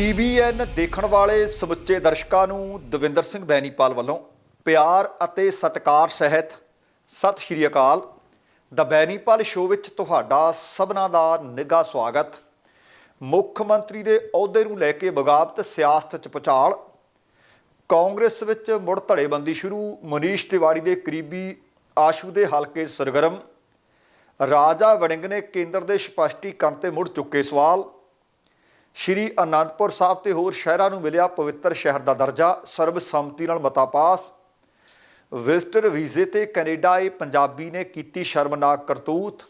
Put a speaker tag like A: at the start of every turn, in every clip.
A: TVN ਦੇਖਣ ਵਾਲੇ ਸਮੁੱਚੇ ਦਰਸ਼ਕਾਂ ਨੂੰ ਦਵਿੰਦਰ ਸਿੰਘ ਬੈਨੀਪਾਲ ਵੱਲੋਂ ਪਿਆਰ ਅਤੇ ਸਤਿਕਾਰ ਸਹਿਤ ਸਤਿ ਸ਼੍ਰੀ ਅਕਾਲ। ਦ ਬੈਨੀਪਾਲ ਸ਼ੋਅ ਵਿੱਚ ਤੁਹਾਡਾ ਸਭਨਾਂ ਦਾ ਨਿੱਘਾ ਸਵਾਗਤ। ਮੁੱਖ ਮੰਤਰੀ ਦੇ ਅਹੁਦੇ ਨੂੰ ਲੈ ਕੇ ਬਗਾਵਤ ਸਿਆਸਤ ਚ ਪਚਾਲ ਕਾਂਗਰਸ ਵਿੱਚ ਮੁੜ ਧੜੇਬੰਦੀ ਸ਼ੁਰੂ, ਮਨੀਸ਼ ਤਿਵਾੜੀ ਦੇ ਕਰੀਬੀ ਆਸ਼ੂ ਦੇ ਹਲਕੇ ਸਰਗਰਮ। ਰਾਜਾ ਵੜਿੰਗ ਨੇ ਕੇਂਦਰ ਦੇ ਸਪਸ਼ਟੀਕਰਨ ਤੇ ਮੁੜ ਚੁੱਕੇ ਸਵਾਲ। ਸ਼੍ਰੀ ਅਨੰਦਪੁਰ ਸਾਹਿਬ ਤੇ ਹੋਰ ਸ਼ਹਿਰਾਂ ਨੂੰ ਮਿਲਿਆ ਪਵਿੱਤਰ ਸ਼ਹਿਰ ਦਾ ਦਰਜਾ, ਸਰਬਸੰਮਤੀ ਨਾਲ ਮਤਾ ਪਾਸ ਵਿਜ਼ਟਰ ਵੀਜ਼ੇ ਤੇ ਕੈਨੇਡਾ ਆਏ ਪੰਜਾਬੀ ਨੇ ਕੀਤੀ ਸ਼ਰਮਨਾਕ ਕਰਤੂਤ।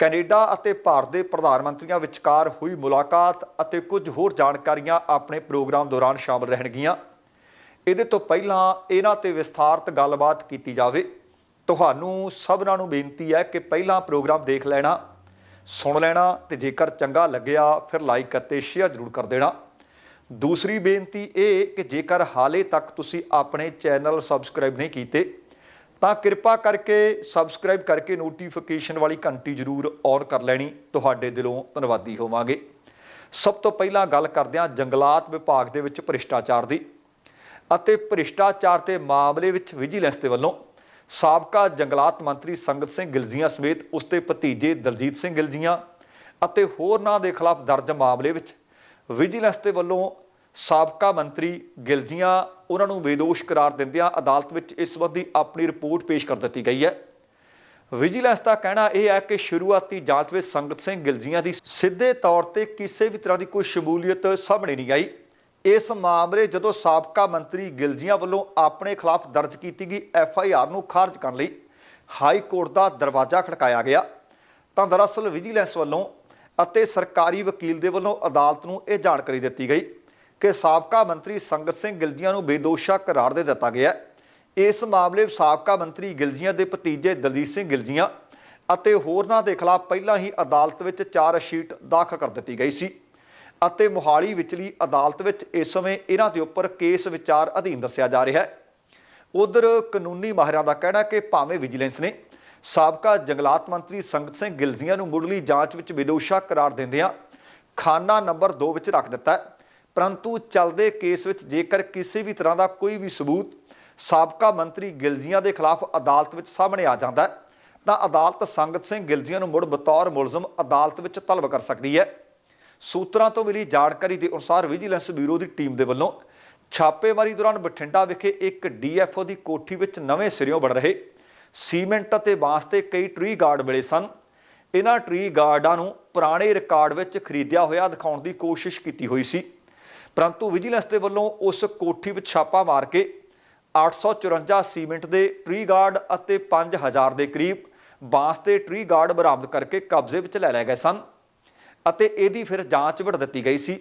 A: ਕੈਨੇਡਾ ਅਤੇ ਭਾਰਤ ਦੇ ਪ੍ਰਧਾਨ ਮੰਤਰੀਆਂ ਵਿਚਕਾਰ ਹੋਈ ਮੁਲਾਕਾਤ ਅਤੇ ਕੁਝ ਹੋਰ ਜਾਣਕਾਰੀਆਂ ਆਪਣੇ ਪ੍ਰੋਗਰਾਮ ਦੌਰਾਨ ਸ਼ਾਮਲ ਰਹਿਣਗੀਆਂ। ਇਹਦੇ ਤੋਂ ਪਹਿਲਾਂ ਇਹਨਾਂ ਤੇ ਵਿਸਥਾਰਤ ਗੱਲਬਾਤ ਕੀਤੀ ਜਾਵੇ। ਤੁਹਾਨੂੰ ਸਭਨਾਂ ਨੂੰ ਬੇਨਤੀ ਹੈ ਕਿ ਪਹਿਲਾਂ ਪ੍ਰੋਗਰਾਮ ਦੇਖ ਲੈਣਾ। ਸੁਣ ਲੈਣਾ ਤੇ ਜੇਕਰ ਚੰਗਾ ਲੱਗਿਆ, ਫਿਰ ਲਾਈਕ ਅਤੇ ਸ਼ੇਅਰ ਜ਼ਰੂਰ ਕਰ ਦੇਣਾ। ਦੂਸਰੀ ਬੇਨਤੀ ਇਹ ਕਿ ਜੇਕਰ ਹਾਲੇ ਤੱਕ ਤੁਸੀਂ ਆਪਣੇ ਚੈਨਲ ਸਬਸਕ੍ਰਾਈਬ ਨਹੀਂ ਕੀਤੇ, ਤਾਂ ਕਿਰਪਾ ਕਰਕੇ ਸਬਸਕ੍ਰਾਈਬ ਕਰਕੇ ਨੋਟੀਫਿਕੇਸ਼ਨ ਵਾਲੀ ਘੰਟੀ ਜ਼ਰੂਰ ਔਨ ਕਰ ਲੈਣੀ। ਤੁਹਾਡੇ ਦਿਲੋਂ ਧੰਨਵਾਦੀ ਹੋਵਾਂਗੇ। ਸਭ ਤੋਂ ਪਹਿਲਾਂ ਗੱਲ ਕਰਦੇ ਹਾਂ ਜੰਗਲਾਤ ਵਿਭਾਗ ਦੇ ਵਿੱਚ ਭ੍ਰਿਸ਼ਟਾਚਾਰ ਦੀ ਅਤੇ ਭ੍ਰਿਸ਼ਟਾਚਾਰ ਦੇ ਮਾਮਲੇ ਵਿੱਚ ਵਿਜੀਲੈਂਸ ਦੇ ਵੱਲੋਂ। ਸਾਬਕਾ ਜੰਗਲਾਤ ਮੰਤਰੀ ਸੰਗਤ ਸਿੰਘ ਗਿਲਜੀਆਂ ਸਮੇਤ ਉਸ ਦੇ ਭਤੀਜੇ ਦਲਜੀਤ ਸਿੰਘ ਗਿਲਜੀਆਂ ਅਤੇ ਹੋਰਨਾਂ ਦੇ ਖਿਲਾਫ ਦਰਜ ਮਾਮਲੇ ਵਿੱਚ ਵਿਜੀਲੈਂਸ ਦੇ ਵੱਲੋਂ ਸਾਬਕਾ ਮੰਤਰੀ ਗਿਲਜੀਆਂ ਉਹਨਾਂ ਨੂੰ ਬੇਦੋਸ਼ ਕਰਾਰ ਦਿੰਦਿਆਂ ਅਦਾਲਤ ਵਿੱਚ ਇਸ ਸੰਬੰਧੀ ਆਪਣੀ ਰਿਪੋਰਟ ਪੇਸ਼ ਕਰ ਦਿੱਤੀ ਗਈ ਹੈ। ਵਿਜੀਲੈਂਸ ਦਾ ਕਹਿਣਾ ਇਹ ਹੈ ਕਿ ਸ਼ੁਰੂਆਤੀ ਜਾਂਚ ਵਿੱਚ ਸੰਗਤ ਸਿੰਘ ਗਿਲਜੀਆਂ ਦੀ ਸਿੱਧੇ ਤੌਰ ਤੇ ਕਿਸੇ ਵੀ ਤਰ੍ਹਾਂ ਦੀ ਕੋਈ ਸ਼ਮੂਲੀਅਤ ਸਾਹਮਣੇ ਨਹੀਂ ਆਈ। ਇਸ ਮਾਮਲੇ ਜਦੋਂ ਸਾਬਕਾ ਮੰਤਰੀ ਗਿਲਜੀਆਂ ਵੱਲੋਂ ਆਪਣੇ ਖਿਲਾਫ ਦਰਜ ਕੀਤੀ ਗਈ ਐਫ ਆਈ ਆਰ ਨੂੰ ਖਾਰਜ ਕਰਨ ਲਈ ਹਾਈ ਕੋਰਟ ਦਾ ਦਰਵਾਜ਼ਾ ਖੜਕਾਇਆ ਗਿਆ, ਤਾਂ ਦਰਅਸਲ ਵਿਜੀਲੈਂਸ ਵੱਲੋਂ ਅਤੇ ਸਰਕਾਰੀ ਵਕੀਲ ਦੇ ਵੱਲੋਂ ਅਦਾਲਤ ਨੂੰ ਇਹ ਜਾਣਕਾਰੀ ਦਿੱਤੀ ਗਈ ਕਿ ਸਾਬਕਾ ਮੰਤਰੀ ਸੰਗਤ ਸਿੰਘ ਗਿਲਜੀਆਂ ਨੂੰ ਬੇਦੋਸ਼ਾ ਕਰਾਰ ਦੇ ਦਿੱਤਾ ਗਿਆ। ਇਸ ਮਾਮਲੇ ਵਿੱਚ ਸਾਬਕਾ ਮੰਤਰੀ ਗਿਲਜੀਆਂ ਦੇ ਭਤੀਜੇ ਦਲਜੀਤ ਸਿੰਘ ਗਿਲਜੀਆਂ ਅਤੇ ਹੋਰਨਾਂ ਦੇ ਖਿਲਾਫ ਪਹਿਲਾਂ ਹੀ ਅਦਾਲਤ ਵਿੱਚ ਚਾਰ ਸ਼ੀਟ ਦਾਖਲ ਕਰ ਦਿੱਤੀ ਗਈ ਸੀ। ਅਤੇ ਮੋਹਾਲੀ ਵਿਚਲੀ ਅਦਾਲਤ ਵਿੱਚ ਇਸ ਸਮੇਂ ਇਹਨਾਂ ਦੇ ਉੱਪਰ ਕੇਸ ਵਿਚਾਰ ਅਧੀਨ ਦੱਸਿਆ ਜਾ ਰਿਹਾ ਹੈ। ਉਧਰ ਕਾਨੂੰਨੀ ਮਾਹਿਰਾਂ ਦਾ ਕਹਿਣਾ ਕਿ ਭਾਵੇਂ ਵਿਜੀਲੈਂਸ ਨੇ ਸਾਬਕਾ ਜੰਗਲਾਤ ਮੰਤਰੀ ਸੰਗਤ ਸਿੰਘ ਗਿਲਜੀਆਂ ਨੂੰ ਮੁੱਢਲੀ ਜਾਂਚ ਵਿੱਚ ਵਿਦੋਸ਼ਾ ਕਰਾਰ ਦਿੰਦਿਆਂ ਖਾਨਾ ਨੰਬਰ 2 ਵਿੱਚ ਰੱਖ ਦਿੱਤਾ ਪਰੰਤੂ ਚੱਲਦੇ ਕੇਸ ਵਿੱਚ ਜੇਕਰ ਕਿਸੇ ਵੀ ਤਰ੍ਹਾਂ ਦਾ ਕੋਈ ਵੀ ਸਬੂਤ ਸਾਬਕਾ ਮੰਤਰੀ ਗਿਲਜੀਆਂ ਦੇ ਖਿਲਾਫ ਅਦਾਲਤ ਵਿੱਚ ਸਾਹਮਣੇ ਆ ਜਾਂਦਾ ਤਾਂ ਅਦਾਲਤ ਸੰਗਤ ਸਿੰਘ ਗਿਲਜੀਆਂ ਨੂੰ ਮੁੜ ਬਤੌਰ ਮੁਲਜ਼ਮ ਅਦਾਲਤ ਵਿੱਚ ਤਲਬ ਕਰ ਸਕਦੀ ਹੈ। ਸੂਤਰਾਂ ਤੋਂ ਮਿਲੀ ਜਾਣਕਾਰੀ ਦੇ ਅਨੁਸਾਰ ਵਿਜੀਲੈਂਸ ਬਿਊਰੋ ਦੀ ਟੀਮ ਦੇ ਵੱਲੋਂ ਛਾਪੇਮਾਰੀ ਦੌਰਾਨ ਬਠਿੰਡਾ ਵਿਖੇ ਇੱਕ ਡੀਐਫਓ ਦੀ ਕੋਠੀ ਵਿੱਚ ਨਵੇਂ ਸਿਰਿਓਂ ਬਣ ਰਹੇ ਸੀਮੈਂਟ ਅਤੇ ਬਾਂਸ ਤੇ ਕਈ ਟ੍ਰੀ ਗਾਰਡ ਮਿਲੇ ਸਨ। ਇਹਨਾਂ ਟ੍ਰੀ ਗਾਰਡਾਂ ਨੂੰ ਪੁਰਾਣੇ ਰਿਕਾਰਡ ਵਿੱਚ ਖਰੀਦਿਆ ਹੋਇਆ ਦਿਖਾਉਣ ਦੀ ਕੋਸ਼ਿਸ਼ ਕੀਤੀ ਹੋਈ ਸੀ। ਪਰੰਤੂ ਵਿਜੀਲੈਂਸ ਦੇ ਵੱਲੋਂ ਉਸ ਕੋਠੀ ਵਿੱਚ ਛਾਪਾ ਮਾਰ ਕੇ 854 ਸੀਮੈਂਟ ਦੇ ਟ੍ਰੀ ਗਾਰਡ ਅਤੇ 5000 ਦੇ ਕਰੀਬ ਬਾਂਸ ਤੇ ਟ੍ਰੀ ਗਾਰਡ ਬਰਾਮਦ ਕਰਕੇ ਕਬਜ਼ੇ ਵਿੱਚ ਲੈ ਲਏ ਗਏ ਸਨ। ਅਤੇ ਇਹਦੀ ਫਿਰ ਜਾਂਚ ਵੜ ਦਿੱਤੀ ਗਈ ਸੀ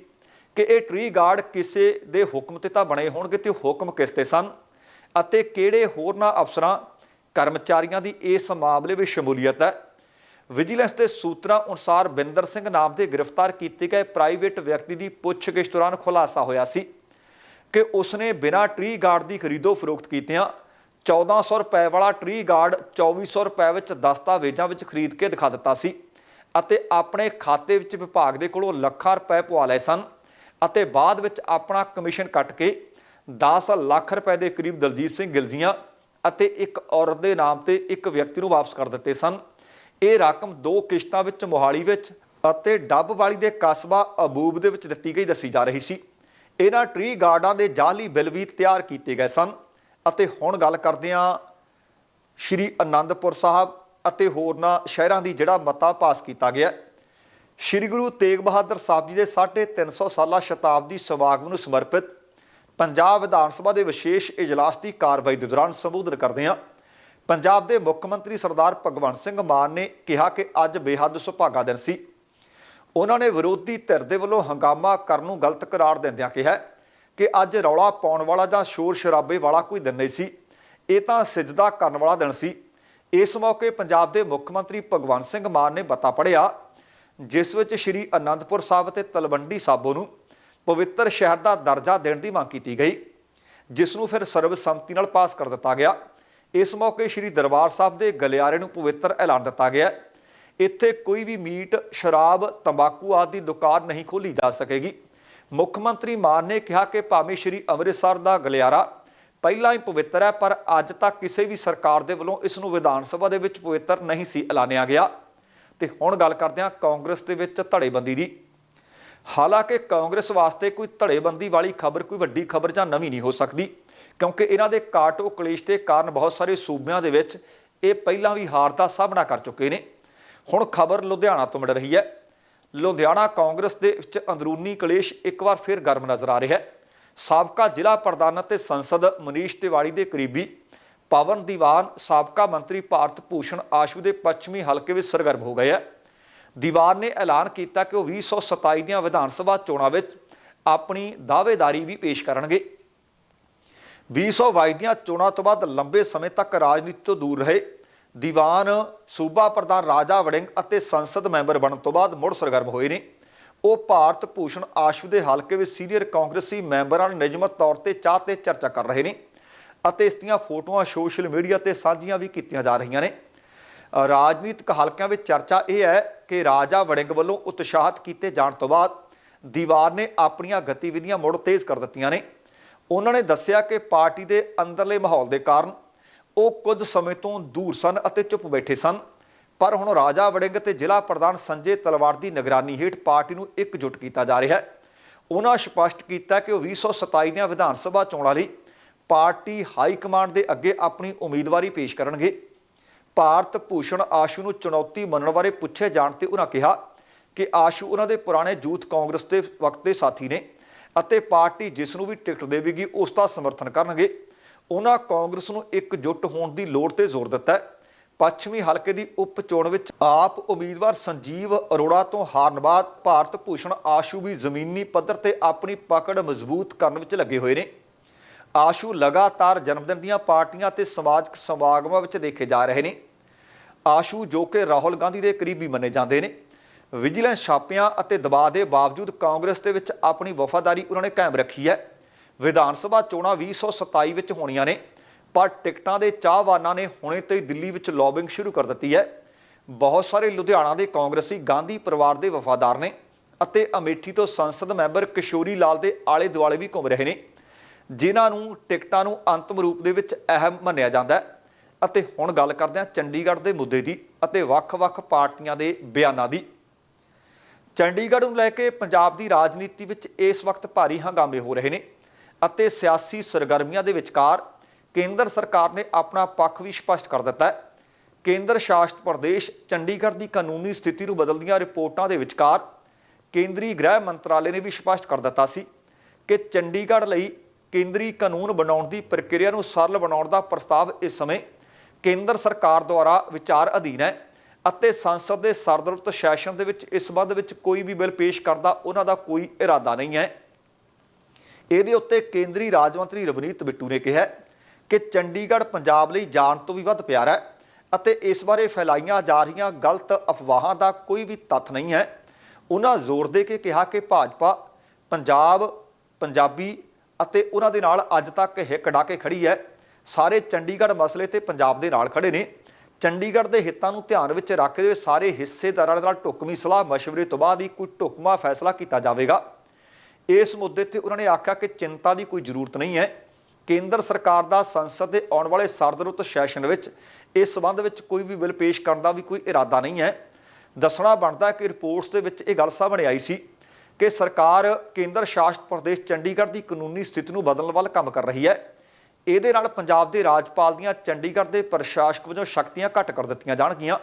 A: ਕਿ ਇਹ ਟ੍ਰੀ ਗਾਰਡ ਕਿਸੇ ਦੇ ਹੁਕਮ ਤੇ ਤਾਂ ਬਣੇ ਹੋਣਗੇ ਤੇ ਹੁਕਮ ਕਿਸ ਤੇ ਸਨ ਅਤੇ ਕਿਹੜੇ ਹੋਰਨਾਂ ਅਫਸਰਾਂ, ਕਰਮਚਾਰੀਆਂ ਦੀ ਇਸ ਮਾਮਲੇ ਵਿੱਚ ਸ਼ਮੂਲੀਅਤ ਹੈ। ਵਿਜੀਲੈਂਸ ਦੇ ਸੂਤਰਾਂ ਅਨੁਸਾਰ ਬਿੰਦਰ ਸਿੰਘ ਨਾਮ ਦੇ ਗ੍ਰਿਫਤਾਰ ਕੀਤੇ ਗਏ ਪ੍ਰਾਈਵੇਟ ਵਿਅਕਤੀ ਦੀ ਪੁੱਛਗਿੱਛ ਦੌਰਾਨ ਖੁਲਾਸਾ ਹੋਇਆ ਸੀ ਕਿ ਉਸਨੇ ਬਿਨਾਂ ਟ੍ਰੀ ਗਾਰਡ ਦੀ ਖਰੀਦੋ ਫਰੋਖਤ ਕੀਤਿਆਂ 1400 ਰੁਪਏ ਵਾਲਾ ਟ੍ਰੀ ਗਾਰਡ 2400 ਰੁਪਏ ਵਿੱਚ ਦਸਤਾਵੇਜ਼ਾਂ ਵਿੱਚ ਖਰੀਦ ਕੇ ਦਿਖਾ ਦਿੱਤਾ ਸੀ। ਅਤੇ ਆਪਣੇ ਖਾਤੇ ਵਿੱਚ ਵਿਭਾਗ ਦੇ ਕੋਲੋਂ ਲੱਖਾਂ ਰੁਪਏ ਪਵਾ ਲਏ ਸਨ ਅਤੇ ਬਾਅਦ ਵਿੱਚ ਆਪਣਾ ਕਮਿਸ਼ਨ ਕੱਟ ਕੇ 10 ਲੱਖ ਰੁਪਏ ਦੇ ਕਰੀਬ ਦਲਜੀਤ ਸਿੰਘ ਗਿਲਜੀਆਂ ਅਤੇ ਇੱਕ ਔਰਤ ਦੇ ਨਾਮ ਤੇ ਇੱਕ ਵਿਅਕਤੀ ਨੂੰ ਵਾਪਸ ਕਰ ਦਿੱਤੇ ਸਨ। ਇਹ ਰਕਮ ਦੋ ਕਿਸ਼ਤਾਂ ਵਿੱਚ ਮੋਹਾਲੀ ਵਿੱਚ ਅਤੇ ਡੱਬ ਵਾਲੀ ਦੇ ਕਸਬਾ ਅਬੂਬ ਦੇ ਵਿੱਚ ਦਿੱਤੀ ਗਈ ਦੱਸੀ ਜਾ ਰਹੀ ਸੀ। ਇਹਨਾਂ ਟ੍ਰੀ ਗਾਰਡਾਂ ਦੇ ਜਾਲੀ ਬਿੱਲ ਵੀ ਤਿਆਰ ਕੀਤੇ ਗਏ ਸਨ ਅਤੇ ਹੁਣ ਗੱਲ ਕਰਦੇ ਹਾਂ ਸ਼੍ਰੀ ਅਨੰਦਪੁਰ ਸਾਹਿਬ ਅਤੇ ਹੋਰਨਾਂ ਸ਼ਹਿਰਾਂ ਦੀ ਜਿਹੜਾ ਮਤਾ ਪਾਸ ਕੀਤਾ ਗਿਆ ਸ਼੍ਰੀ ਗੁਰੂ ਤੇਗ ਬਹਾਦਰ ਸਾਹਿਬ ਜੀ ਦੇ 350 ਸਾਲਾ ਸ਼ਤਾਬਦੀ ਸਮਾਗਮ ਨੂੰ ਸਮਰਪਿਤ ਪੰਜਾਬ ਵਿਧਾਨ ਸਭਾ ਦੇ ਵਿਸ਼ੇਸ਼ ਇਜਲਾਸ ਦੀ ਕਾਰਵਾਈ ਦੇ ਦੌਰਾਨ ਸੰਬੋਧਨ ਕਰਦੇ ਹਾਂ। ਪੰਜਾਬ ਦੇ ਮੁੱਖ ਮੰਤਰੀ ਸਰਦਾਰ ਭਗਵੰਤ ਸਿੰਘ ਮਾਨ ਨੇ ਕਿਹਾ ਕਿ ਅੱਜ ਬੇਹੱਦ ਸੁਭਾਗਾ ਦਿਨ ਸੀ। ਉਹਨਾਂ ਨੇ ਵਿਰੋਧੀ ਧਿਰ ਦੇ ਵੱਲੋਂ ਹੰਗਾਮਾ ਕਰਨ ਨੂੰ ਗਲਤ ਕਰਾਰ ਦਿੰਦਿਆਂ ਕਿਹਾ ਕਿ ਅੱਜ ਰੌਲਾ ਪਾਉਣ ਵਾਲਾ ਜਾਂ ਸ਼ੋਰ ਸ਼ਰਾਬੇ ਵਾਲਾ ਕੋਈ ਦਿਨ ਨਹੀਂ ਸੀ। ਇਹ ਤਾਂ ਸਿਜਦਾ ਕਰਨ ਵਾਲਾ ਦਿਨ ਸੀ। ਇਸ ਮੌਕੇ ਪੰਜਾਬ ਦੇ ਮੁੱਖ ਮੰਤਰੀ ਭਗਵੰਤ ਸਿੰਘ ਮਾਨ ਨੇ ਬਤਾ ਪੜਿਆ, ਜਿਸ ਵਿੱਚ ਸ੍ਰੀ ਅਨੰਦਪੁਰ ਸਾਹਿਬ ਤੇ ਤਲਵੰਡੀ ਸਾਬੋ ਨੂੰ ਪਵਿੱਤਰ ਸ਼ਹਿਰ ਦਾ ਦਰਜਾ ਦੇਣ ਦੀ ਮੰਗ ਕੀਤੀ ਗਈ, ਜਿਸ ਨੂੰ ਫਿਰ ਸਰਬਸੰਮਤੀ ਨਾਲ ਪਾਸ ਕਰ ਦਿੱਤਾ ਗਿਆ। ਇਸ ਮੌਕੇ ਸ੍ਰੀ ਦਰਬਾਰ ਸਾਹਿਬ ਦੇ ਗਲਿਆਰੇ ਨੂੰ ਪਵਿੱਤਰ ਐਲਾਨ ਦਿੱਤਾ ਗਿਆ। ਇੱਥੇ ਕੋਈ ਵੀ ਮੀਟ, ਸ਼ਰਾਬ, ਤੰਬਾਕੂ ਆਦਿ ਦੀ ਦੁਕਾਨ ਨਹੀਂ ਖੋਲੀ ਜਾ ਸਕੇਗੀ। ਮੁੱਖ ਮੰਤਰੀ ਮਾਨ ਨੇ ਕਿਹਾ ਕਿ ਭਾਵੇਂ ਸ਼੍ਰੀ ਅੰਮ੍ਰਿਤਸਰ ਦਾ ਗਲਿਆਰਾ ਪਹਿਲਾਂ ਹੀ ਪਵਿੱਤਰ ਹੈ, ਪਰ ਅੱਜ ਤੱਕ ਕਿਸੇ ਵੀ ਸਰਕਾਰ ਦੇ ਵੱਲੋਂ ਇਸ ਨੂੰ ਵਿਧਾਨ ਸਭਾ ਦੇ ਵਿੱਚ ਪਵਿੱਤਰ ਨਹੀਂ ਸੀ ਐਲਾਨਿਆ ਗਿਆ। ਤੇ ਹੁਣ ਗੱਲ ਕਰਦੇ ਹਾਂ ਕਾਂਗਰਸ ਦੇ ਵਿੱਚ ਧੜੇਬੰਦੀ ਦੀ। ਹਾਲਾਂਕਿ ਕਾਂਗਰਸ ਵਾਸਤੇ ਕੋਈ ਧੜੇਬੰਦੀ ਵਾਲੀ ਖਬਰ, ਕੋਈ ਵੱਡੀ ਖਬਰ ਜਾਂ ਨਵੀਂ ਨਹੀਂ ਹੋ ਸਕਦੀ, ਕਿਉਂਕਿ ਇਹਨਾਂ ਦੇ ਕਾਟੋ ਕਲੇਸ਼ ਦੇ ਕਾਰਨ ਬਹੁਤ ਸਾਰੇ ਸੂਬਿਆਂ ਦੇ ਵਿੱਚ ਇਹ ਪਹਿਲਾਂ ਵੀ ਹਾਰ ਦਾ ਸਾਹਮਣਾ ਕਰ ਚੁੱਕੇ ਨੇ। ਹੁਣ ਖਬਰ ਲੁਧਿਆਣਾ ਤੋਂ ਮਿਲ ਰਹੀ ਹੈ। ਲੁਧਿਆਣਾ ਕਾਂਗਰਸ ਦੇ ਵਿੱਚ ਅੰਦਰੂਨੀ ਕਲੇਸ਼ ਇੱਕ ਵਾਰ ਫਿਰ ਗਰਮ ਨਜ਼ਰ ਆ ਰਿਹਾ ਹੈ। ਸਾਬਕਾ ਜ਼ਿਲ੍ਹਾ ਪ੍ਰਧਾਨ ਅਤੇ ਸੰਸਦ ਮਨੀਸ਼ ਤਿਵਾੜੀ ਦੇ ਕਰੀਬੀ ਪਵਨ ਦੀਵਾਨ, ਸਾਬਕਾ ਮੰਤਰੀ ਭਾਰਤ ਭੂਸ਼ਣ ਆਸ਼ੂ ਦੇ ਪੱਛਮੀ ਹਲਕੇ ਵਿੱਚ ਸਰਗਰਮ ਹੋ ਗਏ ਹੈ ਦੀਵਾਨ ਨੇ ਐਲਾਨ ਕੀਤਾ ਕਿ ਉਹ 2027 ਦੀਆਂ ਵਿਧਾਨ ਸਭਾ ਚੋਣਾਂ ਵਿੱਚ ਆਪਣੀ ਦਾਅਵੇਦਾਰੀ ਵੀ ਪੇਸ਼ ਕਰਨਗੇ। 2022 ਦੀਆਂ ਚੋਣਾਂ ਤੋਂ ਬਾਅਦ ਲੰਬੇ ਸਮੇਂ ਤੱਕ ਰਾਜਨੀਤੀ ਤੋਂ ਦੂਰ ਰਹੇ। ਦੀਵਾਨ ਸੂਬਾ ਪ੍ਰਧਾਨ ਰਾਜਾ ਵੜਿੰਗ ਅਤੇ ਸੰਸਦ ਮੈਂਬਰ ਬਣਨ ਤੋਂ ਬਾਅਦ ਮੁੜ ਸਰਗਰਮ ਹੋਏ ਨੇ। ਉਹ ਭਾਰਤ ਭੂਸ਼ਣ ਆਸ਼ੂ ਦੇ ਹਲਕੇ ਵਿੱਚ ਸੀਨੀਅਰ ਕਾਂਗਰਸੀ ਮੈਂਬਰਾਂ ਨਾਲ ਨਿਯਮਤ ਤੌਰ ਤੇ ਚਾਹ ਤੇ ਚਰਚਾ ਕਰ ਰਹੇ ਨੇ ਅਤੇ ਇਸ ਦੀਆਂ ਫੋਟੋਆਂ ਸੋਸ਼ਲ ਮੀਡੀਆ ਤੇ ਸਾਂਝੀਆਂ ਵੀ ਕੀਤੀਆਂ ਜਾ ਰਹੀਆਂ ਨੇ। ਰਾਜਨੀਤਿਕ ਹਲਕਿਆਂ ਵਿੱਚ ਚਰਚਾ ਇਹ ਹੈ ਕਿ ਰਾਜਾ ਵੜਿੰਗ ਵੱਲੋਂ ਉਤਸ਼ਾਹਤ ਕੀਤੇ ਜਾਣ ਤੋਂ ਬਾਅਦ ਦੀਵਾਰ ਨੇ ਆਪਣੀਆਂ ਗਤੀਵਿਧੀਆਂ ਮੁੜ ਤੇਜ਼ ਕਰ ਦਿੱਤੀਆਂ ਨੇ। ਉਹਨਾਂ ਨੇ ਦੱਸਿਆ ਕਿ ਪਾਰਟੀ ਦੇ ਅੰਦਰਲੇ ਮਾਹੌਲ ਦੇ ਕਾਰਨ ਉਹ ਕੁਝ ਸਮੇਂ ਤੋਂ ਦੂਰ ਸਨ ਅਤੇ ਚੁੱਪ ਬੈਠੇ ਸਨ। ਪਰ ਹੁਣ ਰਾਜਾ ਵੜਿੰਗ ਤੇ ਜ਼ਿਲ੍ਹਾ ਪ੍ਰਧਾਨ ਸੰਜੇ ਤਲਵਾਰ ਦੀ ਨਿਗਰਾਨੀ ਹੇਠ ਪਾਰਟੀ ਨੂੰ ਇਕਜੁੱਟ ਕੀਤਾ ਜਾ ਰਿਹਾ ਹੈ। ਉਹਨਾਂ ਸਪਸ਼ਟ ਕੀਤਾ ਕਿ ਉਹ 2027 ਦੀਆਂ ਵਿਧਾਨ ਸਭਾ ਚੋਣਾਂ ਲਈ ਪਾਰਟੀ ਹਾਈ ਕਮਾਂਡ ਦੇ ਅੱਗੇ ਆਪਣੀ ਉਮੀਦਵਾਰੀ ਪੇਸ਼ ਕਰਨਗੇ। ਭਾਰਤ ਭੂਸ਼ਣ ਆਸ਼ੂ ਨੂੰ ਚੁਣੌਤੀ ਮੰਨਣ ਬਾਰੇ ਪੁੱਛੇ ਜਾਣ ਤੇ ਉਹਨਾਂ ਕਿਹਾ ਕਿ ਆਸ਼ੂ ਉਹਨਾਂ ਦੇ ਪੁਰਾਣੇ ਯੂਥ ਕਾਂਗਰਸ ਦੇ ਵਕਤ ਦੇ ਸਾਥੀ ਨੇ ਅਤੇ ਪਾਰਟੀ ਜਿਸ ਨੂੰ ਵੀ ਟਿਕਟ ਦੇਵੇਗੀ ਉਸ ਦਾ ਸਮਰਥਨ ਕਰਨਗੇ। ਉਹਨਾਂ ਕਾਂਗਰਸ ਨੂੰ ਇਕਜੁੱਟ ਹੋਣ ਦੀ ਲੋੜ ਤੇ ਜ਼ੋਰ ਦਿੱਤਾ ਹੈ। ਪੱਛਮੀ ਹਲਕੇ ਦੀ ਉਪ ਚੋਣ ਵਿੱਚ ਆਪ ਉਮੀਦਵਾਰ ਸੰਜੀਵ ਅਰੋੜਾ ਤੋਂ ਹਾਰਨ ਬਾਅਦ ਭਾਰਤ ਭੂਸ਼ਣ ਆਸ਼ੂ ਵੀ ਜ਼ਮੀਨੀ ਪੱਧਰ ਤੇ ਆਪਣੀ ਪਕੜ ਮਜ਼ਬੂਤ ਕਰਨ ਵਿੱਚ ਲੱਗੇ ਹੋਏ ਨੇ। ਆਸ਼ੂ ਲਗਾਤਾਰ ਜਨਮਦਿਨ ਦੀਆਂ ਪਾਰਟੀਆਂ ਤੇ ਸਮਾਜਿਕ ਸਮਾਗਮਾਂ ਵਿੱਚ ਦੇਖੇ ਜਾ ਰਹੇ ਨੇ। ਆਸ਼ੂ ਜੋ ਕਿ ਰਾਹੁਲ ਗਾਂਧੀ ਦੇ ਕਰੀਬੀ ਮੰਨੇ ਜਾਂਦੇ ਨੇ। ਵਿਜੀਲੈਂਸ ਛਾਪਿਆਂ ਅਤੇ ਦਬਾਅ ਦੇ ਬਾਵਜੂਦ ਕਾਂਗਰਸ ਦੇ ਵਿੱਚ ਆਪਣੀ ਵਫਾਦਾਰੀ ਉਹਨਾਂ ਨੇ ਕਾਇਮ ਰੱਖੀ ਹੈ। ਵਿਧਾਨ ਸਭਾ ਚੋਣਾਂ 2027 ਵਿੱਚ ਹੋਣੀਆਂ ਨੇ। ਪਰ ਟਿਕਟਾਂ ਦੇ ਚਾਹਵਾਨਾਂ ਨੇ ਹੁਣੇ ਤੋਂ ਹੀ ਦਿੱਲੀ ਵਿੱਚ ਲੌਬਿੰਗ ਸ਼ੁਰੂ ਕਰ ਦਿੱਤੀ ਹੈ। ਬਹੁਤ ਸਾਰੇ ਲੁਧਿਆਣਾ ਦੇ ਕਾਂਗਰਸੀ ਗਾਂਧੀ ਪਰਿਵਾਰ ਦੇ ਵਫਾਦਾਰ ਨੇ ਅਤੇ ਅਮੇਠੀ ਤੋਂ ਸੰਸਦ ਮੈਂਬਰ ਕਿਸ਼ੋਰੀ ਲਾਲ ਦੇ ਆਲੇ ਦੁਆਲੇ ਵੀ ਘੁੰਮ ਰਹੇ ਨੇ, ਜਿਨ੍ਹਾਂ ਨੂੰ ਟਿਕਟਾਂ ਨੂੰ ਅੰਤਮ ਰੂਪ ਦੇ ਵਿੱਚ ਅਹਿਮ ਮੰਨਿਆ ਜਾਂਦਾ ਹੈ। ਅਤੇ ਹੁਣ ਗੱਲ ਕਰਦੇ ਹਾਂ ਚੰਡੀਗੜ੍ਹ ਦੇ ਮੁੱਦੇ ਦੀ ਅਤੇ ਵੱਖ-ਵੱਖ ਪਾਰਟੀਆਂ ਦੇ ਬਿਆਨਾਂ ਦੀ। ਚੰਡੀਗੜ੍ਹ ਨੂੰ ਲੈ ਕੇ ਪੰਜਾਬ ਦੀ ਰਾਜਨੀਤੀ ਵਿੱਚ ਇਸ ਵਕਤ ਭਾਰੀ ਹੰਗਾਮੇ ਹੋ ਰਹੇ ਨੇ ਅਤੇ ਸਿਆਸੀ ਸਰਗਰਮੀਆਂ ਦੇ ਵਿਚਕਾਰ ਕੇਂਦਰ ਸਰਕਾਰ ਨੇ ਆਪਣਾ ਪੱਖ ਵੀ ਸਪਸ਼ਟ ਕਰ ਦਿੱਤਾ ਹੈ। ਕੇਂਦਰ ਸ਼ਾਸਿਤ ਪ੍ਰਦੇਸ਼ ਚੰਡੀਗੜ੍ਹ ਦੀ ਕਾਨੂੰਨੀ ਸਥਿਤੀ ਨੂੰ ਬਦਲਦੀਆਂ ਰਿਪੋਰਟਾਂ ਦੇ ਵਿਚਕਾਰ ਕੇਂਦਰੀ ਗ੍ਰਹਿ ਮੰਤਰਾਲੇ ਨੇ ਵੀ ਸਪਸ਼ਟ ਕਰ ਦਿੱਤਾ ਸੀ ਕਿ ਚੰਡੀਗੜ੍ਹ ਲਈ ਕੇਂਦਰੀ ਕਾਨੂੰਨ ਬਣਾਉਣ ਦੀ ਪ੍ਰਕਿਰਿਆ ਨੂੰ ਸਰਲ ਬਣਾਉਣ ਦਾ ਪ੍ਰਸਤਾਵ ਇਸ ਸਮੇਂ ਕੇਂਦਰ ਸਰਕਾਰ ਦੁਆਰਾ ਵਿਚਾਰ ਅਧੀਨ ਹੈ ਅਤੇ ਸੰਸਦ ਦੇ ਸਰਦਰੁੱਤ ਸੈਸ਼ਨ ਦੇ ਵਿੱਚ ਇਸ ਸੰਬੰਧ ਵਿੱਚ ਕੋਈ ਵੀ ਬਿੱਲ ਪੇਸ਼ ਕਰਦਾ ਉਹਨਾਂ ਦਾ ਕੋਈ ਇਰਾਦਾ ਨਹੀਂ ਹੈ। ਇਹਦੇ ਉੱਤੇ ਕੇਂਦਰੀ ਰਾਜ ਮੰਤਰੀ ਰਵਨੀਤ ਬਿੱਟੂ ਨੇ ਕਿਹਾ ਕਿ ਚੰਡੀਗੜ੍ਹ ਪੰਜਾਬ ਲਈ ਜਾਨ ਤੋਂ ਵੀ ਵੱਧ ਪਿਆਰਾ ਹੈ ਅਤੇ ਇਸ ਬਾਰੇ ਫੈਲਾਈਆਂ ਜਾ ਰਹੀਆਂ ਗਲਤ ਅਫਵਾਹਾਂ ਦਾ ਕੋਈ ਵੀ ਤੱਥ ਨਹੀਂ ਹੈ। ਉਹਨਾਂ ਜ਼ੋਰ ਦੇ ਕੇ ਕਿਹਾ ਕਿ ਭਾਜਪਾ ਪੰਜਾਬ, ਪੰਜਾਬੀ ਅਤੇ ਉਹਨਾਂ ਦੇ ਨਾਲ ਅੱਜ ਤੱਕ ਹਿੱਕ ਡਾ ਕੇ ਖੜੀ ਹੈ। ਸਾਰੇ ਚੰਡੀਗੜ੍ਹ ਮਸਲੇ ਤੇ ਪੰਜਾਬ ਦੇ ਨਾਲ ਖੜੇ ਨੇ। ਚੰਡੀਗੜ੍ਹ ਦੇ ਹਿੱਤਾਂ ਨੂੰ ਧਿਆਨ ਵਿੱਚ ਰੱਖਦੇ ਹੋਏ ਸਾਰੇ ਹਿੱਸੇਦਾਰਾਂ ਨਾਲ ਢੁਕਵੀਂ ਸਲਾਹ مشਵਰੇ ਤੋਂ ਬਾਅਦ ਹੀ ਕੋਈ ਢੁਕਵਾਂ ਫੈਸਲਾ ਕੀਤਾ ਜਾਵੇਗਾ। ਇਸ ਮੁੱਦੇ ਤੇ ਉਹਨਾਂ ਨੇ ਆਖਿਆ ਕਿ ਚਿੰਤਾ ਦੀ ਕੋਈ ਜ਼ਰੂਰਤ ਨਹੀਂ ਹੈ। ਕੇਂਦਰ ਸਰਕਾਰ ਦਾ ਸੰਸਦ ਦੇ ਆਉਣ ਵਾਲੇ ਸਰਦਰੁੱਤ ਸੈਸ਼ਨ ਵਿੱਚ ਇਸ ਸਬੰਧ ਵਿੱਚ ਕੋਈ ਵੀ ਬਿੱਲ ਪੇਸ਼ ਕਰਨ ਦਾ ਵੀ ਕੋਈ ਇਰਾਦਾ ਨਹੀਂ ਹੈ। ਦੱਸਣਾ ਬਣਦਾ ਕਿ ਰਿਪੋਰਟਸ ਦੇ ਵਿੱਚ ਇਹ ਗੱਲ ਸਾਹਮਣੇ ਆਈ ਸੀ ਕਿ ਸਰਕਾਰ ਕੇਂਦਰ ਸ਼ਾਸਿਤ ਪ੍ਰਦੇਸ਼ ਚੰਡੀਗੜ੍ਹ ਦੀ ਕਾਨੂੰਨੀ ਸਥਿਤੀ ਨੂੰ ਬਦਲਣ ਵੱਲ ਕੰਮ ਕਰ ਰਹੀ ਹੈ। ਇਹਦੇ ਨਾਲ ਪੰਜਾਬ ਦੇ ਰਾਜਪਾਲ ਦੀਆਂ ਚੰਡੀਗੜ੍ਹ ਦੇ ਪ੍ਰਸ਼ਾਸਕ ਵਜੋਂ ਸ਼ਕਤੀਆਂ ਘੱਟ ਕਰ ਦਿੱਤੀਆਂ ਜਾਣਗੀਆਂ।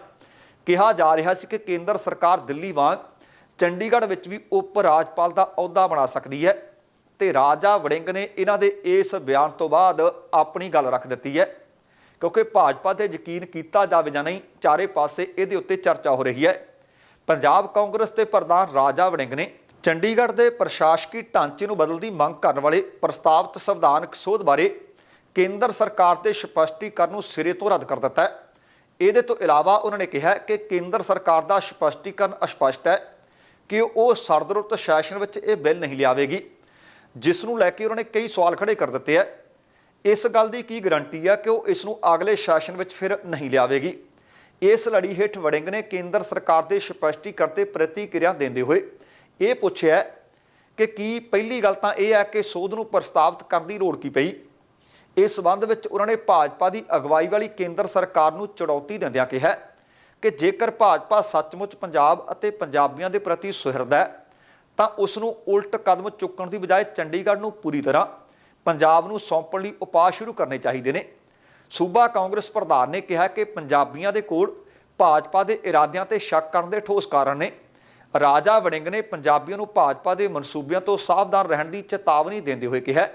A: ਕਿਹਾ ਜਾ ਰਿਹਾ ਸੀ ਕਿ ਕੇਂਦਰ ਸਰਕਾਰ ਦਿੱਲੀ ਵਾਂਗ ਚੰਡੀਗੜ੍ਹ ਵਿੱਚ ਵੀ ਉਪ ਰਾਜਪਾਲ ਦਾ ਅਹੁਦਾ ਬਣਾ ਸਕਦੀ ਹੈ। ਤੇ ਰਾਜਾ ਵੜਿੰਗ ਨੇ ਇਹਨਾਂ ਦੇ ਇਸ ਬਿਆਨ ਤੋਂ ਬਾਅਦ ਆਪਣੀ ਗੱਲ ਰੱਖ ਦਿੱਤੀ ਹੈ, ਕਿਉਂਕਿ ਭਾਜਪਾ ਤੇ ਯਕੀਨ ਕੀਤਾ ਜਾਵੇ ਜਾਂ ਨਹੀਂ, ਚਾਰੇ ਪਾਸੇ ਇਹਦੇ ਉੱਤੇ ਚਰਚਾ ਹੋ ਰਹੀ ਹੈ। ਪੰਜਾਬ ਕਾਂਗਰਸ ਦੇ ਪ੍ਰਧਾਨ ਰਾਜਾ ਵੜਿੰਗ ਨੇ ਚੰਡੀਗੜ੍ਹ ਦੇ ਪ੍ਰਸ਼ਾਸਕੀ ਢਾਂਚੇ ਨੂੰ ਬਦਲਣ ਦੀ ਮੰਗ ਕਰਨ ਵਾਲੇ ਪ੍ਰਸਤਾਵਿਤ ਸੰਵਿਧਾਨਕ ਸੋਧ ਬਾਰੇ ਕੇਂਦਰ ਸਰਕਾਰ ਦੇ ਸਪਸ਼ਟੀਕਰਨ ਨੂੰ ਸਿਰੇ ਤੋਂ ਰੱਦ ਕਰ ਦਿੱਤਾ ਹੈ। ਇਹਦੇ ਤੋਂ ਇਲਾਵਾ ਉਹਨਾਂ ਨੇ ਕਿਹਾ ਕਿ ਕੇਂਦਰ ਸਰਕਾਰ ਦਾ ਸਪਸ਼ਟੀਕਰਨ ਅਸਪਸ਼ਟ ਹੈ ਕਿ ਉਹ ਸਰਦਰੁੱਤ ਸੈਸ਼ਨ ਵਿੱਚ ਇਹ ਬਿੱਲ ਨਹੀਂ ਲਿਆਵੇਗੀ। ਜਿਸ ਨੂੰ ਲੈ ਕੇ ਉਹਨਾਂ ਨੇ ਕਈ ਸਵਾਲ ਖੜੇ ਕਰ ਦਿੱਤੇ ਹੈ ਇਸ ਗੱਲ ਦੀ ਕੀ ਗਾਰੰਟੀ ਹੈ ਕਿ ਉਹ ਇਸ ਨੂੰ ਅਗਲੇ ਸ਼ਾਸ਼ਨ ਵਿੱਚ ਫਿਰ ਨਹੀਂ ਲਿਆਵੇਗੀ। ਇਸ ਲੜੀ ਹੇਠ ਵੜਿੰਗ ਨੇ ਕੇਂਦਰ ਸਰਕਾਰ ਦੇ ਸਪਸ਼ਟੀਕਰਨ ਤੇ ਪ੍ਰਤੀਕਿਰਿਆ ਦਿੰਦੇ ਹੋਏ ਇਹ ਪੁੱਛਿਆ ਕਿ ਕੀ ਪਹਿਲੀ ਗੱਲ ਤਾਂ ਇਹ ਹੈ ਕਿ ਸੋਧ ਨੂੰ ਪ੍ਰਸਤਾਵਿਤ ਕਰਨ ਦੀ ਲੋੜ ਕੀ ਪਈ? ਇਸ ਸੰਬੰਧ ਵਿੱਚ ਉਹਨਾਂ ਨੇ ਭਾਜਪਾ ਦੀ ਅਗਵਾਈ ਵਾਲੀ ਕੇਂਦਰ ਸਰਕਾਰ ਨੂੰ ਚੁਣੌਤੀ ਦਿੰਦਿਆਂ ਕਿਹਾ ਕਿ ਜੇਕਰ ਭਾਜਪਾ ਸੱਚਮੁੱਚ ਪੰਜਾਬ ਅਤੇ ਪੰਜਾਬੀਆਂ ਦੇ ਪ੍ਰਤੀ ਸੁਹਿਰਦ ਹੈ ਤਾਂ ਉਸ ਨੂੰ ਉਲਟ ਕਦਮ ਚੁੱਕਣ ਦੀ ਬਜਾਏ ਚੰਡੀਗੜ੍ਹ ਨੂੰ ਪੂਰੀ ਤਰ੍ਹਾਂ ਪੰਜਾਬ ਨੂੰ ਸੌਂਪਣ ਲਈ ਉਪਾਅ ਸ਼ੁਰੂ ਕਰਨੇ ਚਾਹੀਦੇ ਨੇ। ਸੂਬਾ ਕਾਂਗਰਸ ਪ੍ਰਧਾਨ ਨੇ ਕਿਹਾ ਕਿ ਪੰਜਾਬੀਆਂ ਦੇ ਕੋਲ ਭਾਜਪਾ ਦੇ ਇਰਾਦਿਆਂ ਤੇ ਸ਼ੱਕ ਕਰਨ ਦੇ ਠੋਸ ਕਾਰਨ ਨੇ। ਰਾਜਾ ਵੜਿੰਗ ਨੇ ਪੰਜਾਬੀਆਂ ਨੂੰ ਭਾਜਪਾ ਦੇ ਮਨਸੂਬਿਆਂ ਤੋਂ ਸਾਵਧਾਨ ਰਹਿਣ ਦੀ ਚੇਤਾਵਨੀ ਦਿੰਦੇ ਹੋਏ ਕਿਹਾ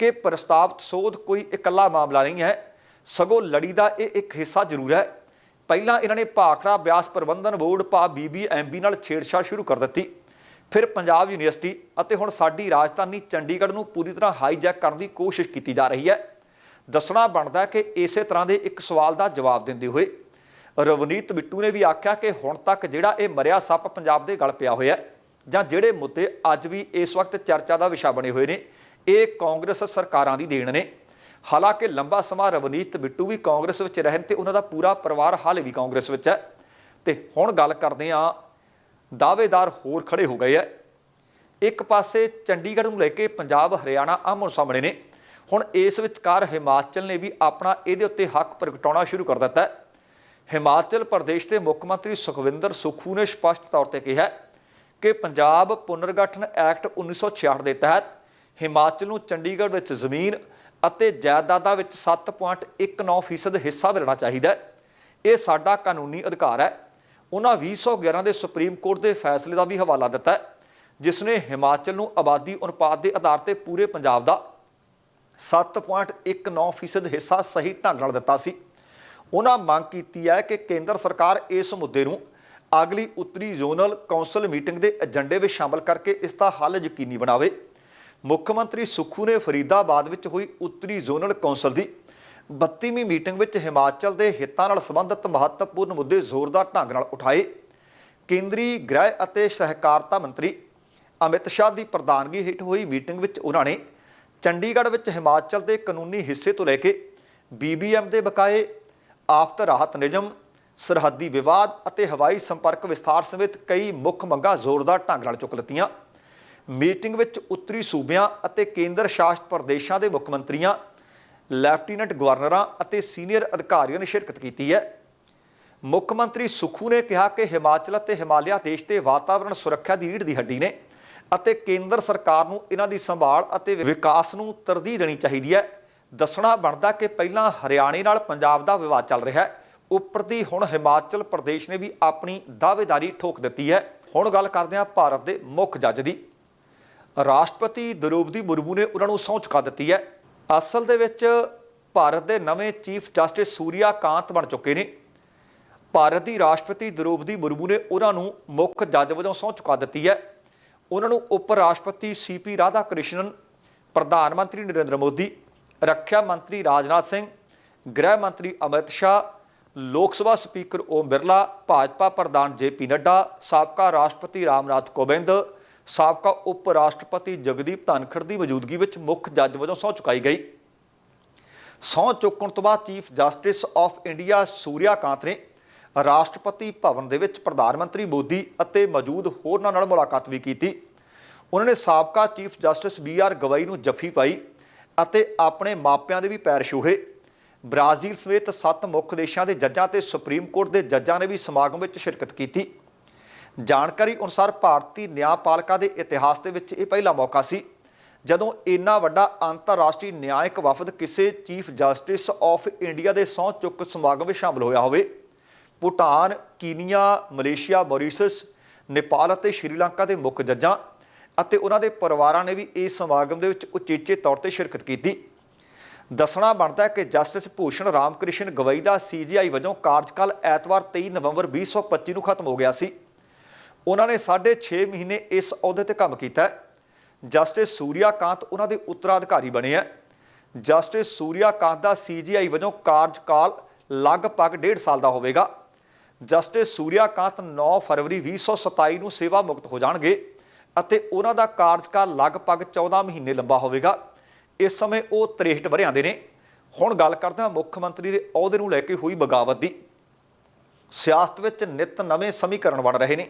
A: ਕਿ ਪ੍ਰਸਤਾਵਿਤ ਸੋਧ ਕੋਈ ਇਕੱਲਾ ਮਾਮਲਾ ਨਹੀਂ ਹੈ, ਸਗੋਂ ਲੜੀ ਦਾ ਇਹ ਇੱਕ ਹਿੱਸਾ ਜ਼ਰੂਰ ਹੈ। ਪਹਿਲਾਂ ਇਹਨਾਂ ਨੇ ਭਾਖੜਾ ਬਿਆਸ ਪ੍ਰਬੰਧਨ ਬੋਰਡ ਪਾ ਬੀਬੀਐਮਬੀ ਨਾਲ ਛੇੜਛਾੜ ਸ਼ੁਰੂ ਕਰ ਦਿੱਤੀ। ਫਿਰ ਪੰਜਾਬ ਯੂਨੀਵਰਸਿਟੀ ਅਤੇ ਹੁਣ ਸਾਡੀ ਰਾਜਧਾਨੀ ਚੰਡੀਗੜ੍ਹ ਨੂੰ ਪੂਰੀ ਤਰ੍ਹਾਂ ਹਾਈਜੈਕ ਕਰਨ ਦੀ ਕੋਸ਼ਿਸ਼ ਕੀਤੀ ਜਾ ਰਹੀ ਹੈ। ਦੱਸਣਾ ਬਣਦਾ ਕਿ ਇਸੇ ਤਰ੍ਹਾਂ ਦੇ ਇੱਕ ਸਵਾਲ ਦਾ ਜਵਾਬ ਦਿੰਦੇ ਹੋਏ ਰਵਨੀਤ ਬਿੱਟੂ ਨੇ ਵੀ ਆਖਿਆ ਕਿ ਹੁਣ ਤੱਕ ਜਿਹੜਾ ਇਹ ਮਰਿਆ ਸੱਪ ਪੰਜਾਬ ਦੇ ਗਲ ਪਿਆ ਹੋਇਆ ਜਾਂ ਜਿਹੜੇ ਮੁੱਦੇ ਅੱਜ ਵੀ ਇਸ ਵਕਤ ਚਰਚਾ ਦਾ ਵਿਸ਼ਾ ਬਣੇ ਹੋਏ ਨੇ, ਇਹ ਕਾਂਗਰਸ ਸਰਕਾਰਾਂ ਦੀ ਦੇਣ ਨੇ। ਹਾਲਾਂਕਿ ਲੰਬਾ ਸਮਾਂ ਰਵਨੀਤ ਬਿੱਟੂ ਵੀ ਕਾਂਗਰਸ ਵਿੱਚ ਰਹਿਣ ਤੇ ਉਹਨਾਂ ਦਾ ਪੂਰਾ ਪਰਿਵਾਰ ਹਾਲੇ ਵੀ ਕਾਂਗਰਸ ਵਿੱਚ ਹੈ। ਤੇ ਹੁਣ ਗੱਲ ਕਰਦੇ ਹਾਂ ਦਾਅਵੇਦਾਰ ਹੋਰ ਖੜੇ ਹੋ ਗਏ ਐ। ਇੱਕ ਪਾਸੇ ਚੰਡੀਗੜ੍ਹ ਨੂੰ ਲੈ ਕੇ ਪੰਜਾਬ, ਹਰਿਆਣਾ ਆਮੋ ਸਾਹਮਣੇ ਨੇ। ਹੁਣ ਇਸ ਵਿਚਕਾਰ ਹਿਮਾਚਲ ਨੇ ਵੀ ਆਪਣਾ ਇਹਦੇ ਉੱਤੇ ਹੱਕ ਪ੍ਰਗਟਾਉਣਾ ਸ਼ੁਰੂ ਕਰ ਦਿੱਤਾ ਹਿਮਾਚਲ ਪ੍ਰਦੇਸ਼ ਦੇ ਮੁੱਖ ਮੰਤਰੀ ਸੁਖਵਿੰਦਰ ਸੁਖੂ ਨੇ ਸਪਸ਼ਟ ਤੌਰ ਤੇ ਕਿਹਾ ਕਿ ਪੰਜਾਬ ਪੁਨਰਗਠਨ ਐਕਟ 1966 ਦੇ ਤਹਿਤ ਹਿਮਾਚਲ ਨੂੰ ਚੰਡੀਗੜ੍ਹ ਵਿੱਚ ਜ਼ਮੀਨ ਅਤੇ ਜਾਇਦਾਦਾਂ ਵਿੱਚ 7.19% ਹਿੱਸਾ ਮਿਲਣਾ ਚਾਹੀਦਾ ਹੈ ਇਹ ਸਾਡਾ ਕਾਨੂੰਨੀ ਅਧਿਕਾਰ ਹੈ ਉਹਨਾਂ 2011 ਦੇ ਸੁਪਰੀਮ ਕੋਰਟ ਦੇ ਫੈਸਲੇ ਦਾ ਵੀ ਹਵਾਲਾ ਦਿੱਤਾ ਜਿਸ ਨੇ ਹਿਮਾਚਲ ਨੂੰ ਆਬਾਦੀ ਅਨੁਪਾਤ ਦੇ ਆਧਾਰ ਤੇ ਪੂਰੇ ਪੰਜਾਬ ਦਾ 7.19% ਹਿੱਸਾ ਸਹੀ ਢੰਗ ਨਾਲ ਦਿੱਤਾ ਸੀ। ਉਹਨਾਂ ਮੰਗ ਕੀਤੀ ਹੈ ਕਿ ਕੇਂਦਰ ਸਰਕਾਰ ਇਸ ਮੁੱਦੇ ਨੂੰ ਅਗਲੀ ਉੱਤਰੀ ਜ਼ੋਨਲ ਕੌਂਸਲ ਮੀਟਿੰਗ ਦੇ ਏਜੰਡੇ ਵਿੱਚ ਸ਼ਾਮਲ ਕਰਕੇ ਇਸ ਦਾ ਹੱਲ ਯਕੀਨੀ ਬਣਾਵੇ। ਮੁੱਖ ਮੰਤਰੀ ਸੁਖੂ ਨੇ ਫਰੀਦਾਬਾਦ ਵਿੱਚ ਹੋਈ ਉੱਤਰੀ ਜ਼ੋਨਲ ਕੌਂਸਲ ਦੀ 32ਵੀਂ ਮੀਟਿੰਗ ਵਿੱਚ ਹਿਮਾਚਲ ਦੇ ਹਿੱਤਾਂ ਨਾਲ ਸੰਬੰਧਿਤ ਮਹੱਤਵਪੂਰਨ ਮੁੱਦੇ ਜ਼ੋਰਦਾਰ ਢੰਗ ਨਾਲ ਉਠਾਏ। ਕੇਂਦਰੀ ਗ੍ਰਹਿ ਅਤੇ ਸਹਿਕਾਰਤਾ ਮੰਤਰੀ ਅਮਿਤ ਸ਼ਾਹ ਦੀ ਪ੍ਰਧਾਨਗੀ ਹੇਠ ਹੋਈ ਮੀਟਿੰਗ ਵਿੱਚ ਉਹਨਾਂ ਨੇ ਚੰਡੀਗੜ੍ਹ ਵਿੱਚ ਹਿਮਾਚਲ ਦੇ ਕਾਨੂੰਨੀ ਹਿੱਸੇ ਤੋਂ ਲੈ ਕੇ ਬੀਬੀਐਮ ਦੇ ਬਕਾਏ ਆਫਤ ਰਾਹਤ ਨਿਯਮ, ਸਰਹੱਦੀ ਵਿਵਾਦ ਅਤੇ ਹਵਾਈ ਸੰਪਰਕ ਵਿਸਥਾਰ ਸਮੇਤ ਕਈ ਮੁੱਖ ਮੰਗਾਂ ਜ਼ੋਰਦਾਰ ਢੰਗ ਨਾਲ ਚੁੱਕ ਲਿੱਤੀਆਂ। ਮੀਟਿੰਗ ਵਿੱਚ ਉੱਤਰੀ ਸੂਬਿਆਂ ਅਤੇ ਕੇਂਦਰ ਸ਼ਾਸਤ ਪ੍ਰਦੇਸ਼ਾਂ ਦੇ ਮੁੱਖ ਮੰਤਰੀਆਂ ਲੈਫਟੀਨੈਂਟ ਗਵਰਨਰਾਂ ਅਤੇ ਸੀਨੀਅਰ ਅਧਿਕਾਰੀਆਂ ਨੇ ਸ਼ਿਰਕਤ ਕੀਤੀ ਹੈ। ਮੁੱਖ ਮੰਤਰੀ ਸੁਖੂ ਨੇ ਕਿਹਾ ਕਿ ਹਿਮਾਚਲ ਅਤੇ ਹਿਮਾਲਿਆ ਦੇਸ਼ ਦੇ ਵਾਤਾਵਰਣ ਸੁਰੱਖਿਆ ਦੀ ਰੀੜ ਦੀ ਹੱਡੀ ਨੇ ਅਤੇ ਕੇਂਦਰ ਸਰਕਾਰ ਨੂੰ ਇਹਨਾਂ ਦੀ ਸੰਭਾਲ ਅਤੇ ਵਿਕਾਸ ਨੂੰ ਤਰਜੀਹ ਦੇਣੀ ਚਾਹੀਦੀ ਹੈ। ਦੱਸਣਾ ਬਣਦਾ ਕਿ ਪਹਿਲਾਂ ਹਰਿਆਣੇ ਨਾਲ ਪੰਜਾਬ ਦਾ ਵਿਵਾਦ ਚੱਲ ਰਿਹਾ ਹੈ। ਉੱਪਰ ਦੀ ਹੁਣ ਹਿਮਾਚਲ ਪ੍ਰਦੇਸ਼ ਨੇ ਵੀ ਆਪਣੀ ਦਾਅਵੇਦਾਰੀ ਠੋਕ ਦਿੱਤੀ ਹੈ। ਹੁਣ ਗੱਲ ਕਰਦੇ ਹਾਂ ਭਾਰਤ ਦੇ ਮੁੱਖ ਜੱਜ ਦੀ। ਰਾਸ਼ਟਰਪਤੀ ਦਰੋਪਦੀ ਮੁਰਮੂ ਨੇ ਉਹਨਾਂ ਨੂੰ ਸਹੁੰ ਚੁਕਾ ਦਿੱਤੀ ਹੈ। ਅਸਲ ਦੇ ਵਿੱਚ ਭਾਰਤ ਦੇ ਨਵੇਂ ਚੀਫ ਜਸਟਿਸ ਸੂਰਿਆ ਕਾਂਤ ਬਣ ਚੁੱਕੇ ਨੇ। ਭਾਰਤ ਦੀ ਰਾਸ਼ਟਰਪਤੀ ਦ੍ਰੋਪਦੀ ਮੁਰਮੂ ਨੇ ਉਹਨਾਂ ਨੂੰ ਮੁੱਖ ਜੱਜ ਵਜੋਂ ਸਹੁੰ ਚੁਕਾ ਦਿੱਤੀ ਹੈ। ਉਹਨਾਂ ਨੂੰ ਉਪ ਰਾਸ਼ਟਰਪਤੀ ਸੀਪੀ ਰਾਧਾ ਕ੍ਰਿਸ਼ਨਨ ਪ੍ਰਧਾਨ ਮੰਤਰੀ ਨਰਿੰਦਰ ਮੋਦੀ, ਰੱਖਿਆ ਮੰਤਰੀ ਰਾਜਨਾਥ ਸਿੰਘ, ਗ੍ਰਹਿ ਮੰਤਰੀ ਅਮਿਤ ਸ਼ਾਹ, ਲੋਕ ਸਭਾ ਸਪੀਕਰ ਓਮ ਬਿਰਲਾ, ਭਾਜਪਾ ਪ੍ਰਧਾਨ ਜੇਪੀ ਨੱਡਾ, ਸਾਬਕਾ ਰਾਸ਼ਟਰਪਤੀ ਰਾਮਨਾਥ ਕੋਵਿੰਦ ਸਾਬਕਾ ਉਪ ਰਾਸ਼ਟਰਪਤੀ ਜਗਦੀਪ ਧਨਖੜ ਦੀ ਮੌਜੂਦਗੀ ਵਿੱਚ ਮੁੱਖ ਜੱਜ ਵਜੋਂ ਸਹੁੰ ਚੁਕਾਈ ਗਈ। ਸਹੁੰ ਚੁੱਕਣ ਤੋਂ ਬਾਅਦ chief justice of India Surya Kant ਨੇ ਰਾਸ਼ਟਰਪਤੀ ਭਵਨ ਦੇ ਵਿੱਚ ਪ੍ਰਧਾਨ ਮੰਤਰੀ ਮੋਦੀ ਅਤੇ ਮੌਜੂਦ ਹੋਰਨਾਂ ਨਾਲ ਮੁਲਾਕਾਤ ਵੀ ਕੀਤੀ। ਉਹਨਾਂ ਨੇ ਸਾਬਕਾ chief justice B R Gavai ਨੂੰ ਜੱਫੀ ਪਾਈ ਅਤੇ ਆਪਣੇ ਮਾਪਿਆਂ ਦੇ ਵੀ ਪੈਰ ਛੂਹੇ। ਬ੍ਰਾਜ਼ੀਲ ਸਮੇਤ ਸੱਤ ਮੁੱਖ ਦੇਸ਼ਾਂ ਦੇ ਜੱਜਾਂ ਤੇ ਸੁਪਰੀਮ ਕੋਰਟ ਦੇ ਜੱਜਾਂ ਨੇ ਵੀ ਸਮਾਗਮ ਵਿੱਚ ਸ਼ਿਰਕਤ ਕੀਤੀ। ਜਾਣਕਾਰੀ ਅਨੁਸਾਰ ਭਾਰਤੀ ਨਿਆਂਪਾਲਿਕਾ ਦੇ ਇਤਿਹਾਸ ਦੇ ਵਿੱਚ ਇਹ ਪਹਿਲਾ ਮੌਕਾ ਸੀ। ਜਦੋਂ ਇੰਨਾ ਵੱਡਾ ਅੰਤਰਰਾਸ਼ਟਰੀ ਨਿਆਇਕ ਵਫਦ ਕਿਸੇ ਚੀਫ ਜਸਟਿਸ ਆਫ ਇੰਡੀਆ ਦੇ ਸਹੁੰ ਚੁੱਕ ਸਮਾਗਮ ਵਿੱਚ ਸ਼ਾਮਲ ਹੋਇਆ ਹੋਵੇ, Bhutan, Kenya, Malaysia, Mauritius, Nepal ਅਤੇ ਸ਼੍ਰੀਲੰਕਾ ਦੇ ਮੁੱਖ ਜੱਜਾਂ ਅਤੇ ਉਹਨਾਂ ਦੇ ਪਰਿਵਾਰਾਂ ਨੇ ਵੀ ਇਸ ਸਮਾਗਮ ਦੇ ਵਿੱਚ ਉਚੇਚੇ ਤੌਰ ਤੇ ਸ਼ਿਰਕਤ ਕੀਤੀ। ਦੱਸਣਾ ਬਣਦਾ ਹੈ ਕਿ ਜਸਟਿਸ ਭੂਸ਼ਣ ਰਾਮਕ੍ਰਿਸ਼ਨ ਗਵਈ ਦਾ ਸੀਜੀਆਈ ਵਜੋਂ ਕਾਰਜਕਾਲ ਐਤਵਾਰ 23 ਨਵੰਬਰ 2025 ਨੂੰ ਖਤਮ ਹੋ ਗਿਆ ਸੀ। ਉਹਨਾਂ ਨੇ 6.5 ਮਹੀਨੇ ਇਸ ਅਹੁਦੇ ਤੇ ਕੰਮ ਕੀਤਾ ਜਸਟਿਸ ਸੂਰਿਆਕਾਂਤ ਉਹਨਾਂ ਦੇ ਉੱਤਰਾਧਿਕਾਰੀ ਬਣੇ ਹੈ। ਜਸਟਿਸ ਸੂਰਿਆ ਕਾਂਤ ਦਾ ਸੀਜੀਆਈ ਵਜੋਂ ਕਾਰਜਕਾਲ ਲਗਭਗ 1.5 ਸਾਲ ਦਾ ਹੋਵੇਗਾ। ਜਸਟਿਸ ਸੂਰਿਆ ਕਾਂਤ 9 ਫਰਵਰੀ 2027 ਨੂੰ ਸੇਵਾ ਮੁਕਤ ਹੋ ਜਾਣਗੇ ਅਤੇ ਉਹਨਾਂ ਦਾ ਕਾਰਜਕਾਲ ਲਗਭਗ 14 ਮਹੀਨੇ ਲੰਬਾ ਹੋਵੇਗਾ। ਇਸ ਸਮੇਂ ਉਹ 63 ਵਰਿਆਂ ਦੇ ਨੇ। ਹੁਣ ਗੱਲ ਕਰਦਾ ਮੁੱਖ ਮੰਤਰੀ ਦੇ ਅਹੁਦੇ ਨੂੰ ਲੈ ਕੇ ਹੋਈ ਬਗਾਵਤ ਦੀ। ਸਿਆਸਤ ਵਿੱਚ ਨਿਤ ਨਵੇਂ ਸਮੀਕਰਨ ਬਣ ਰਹੇ ਨੇ।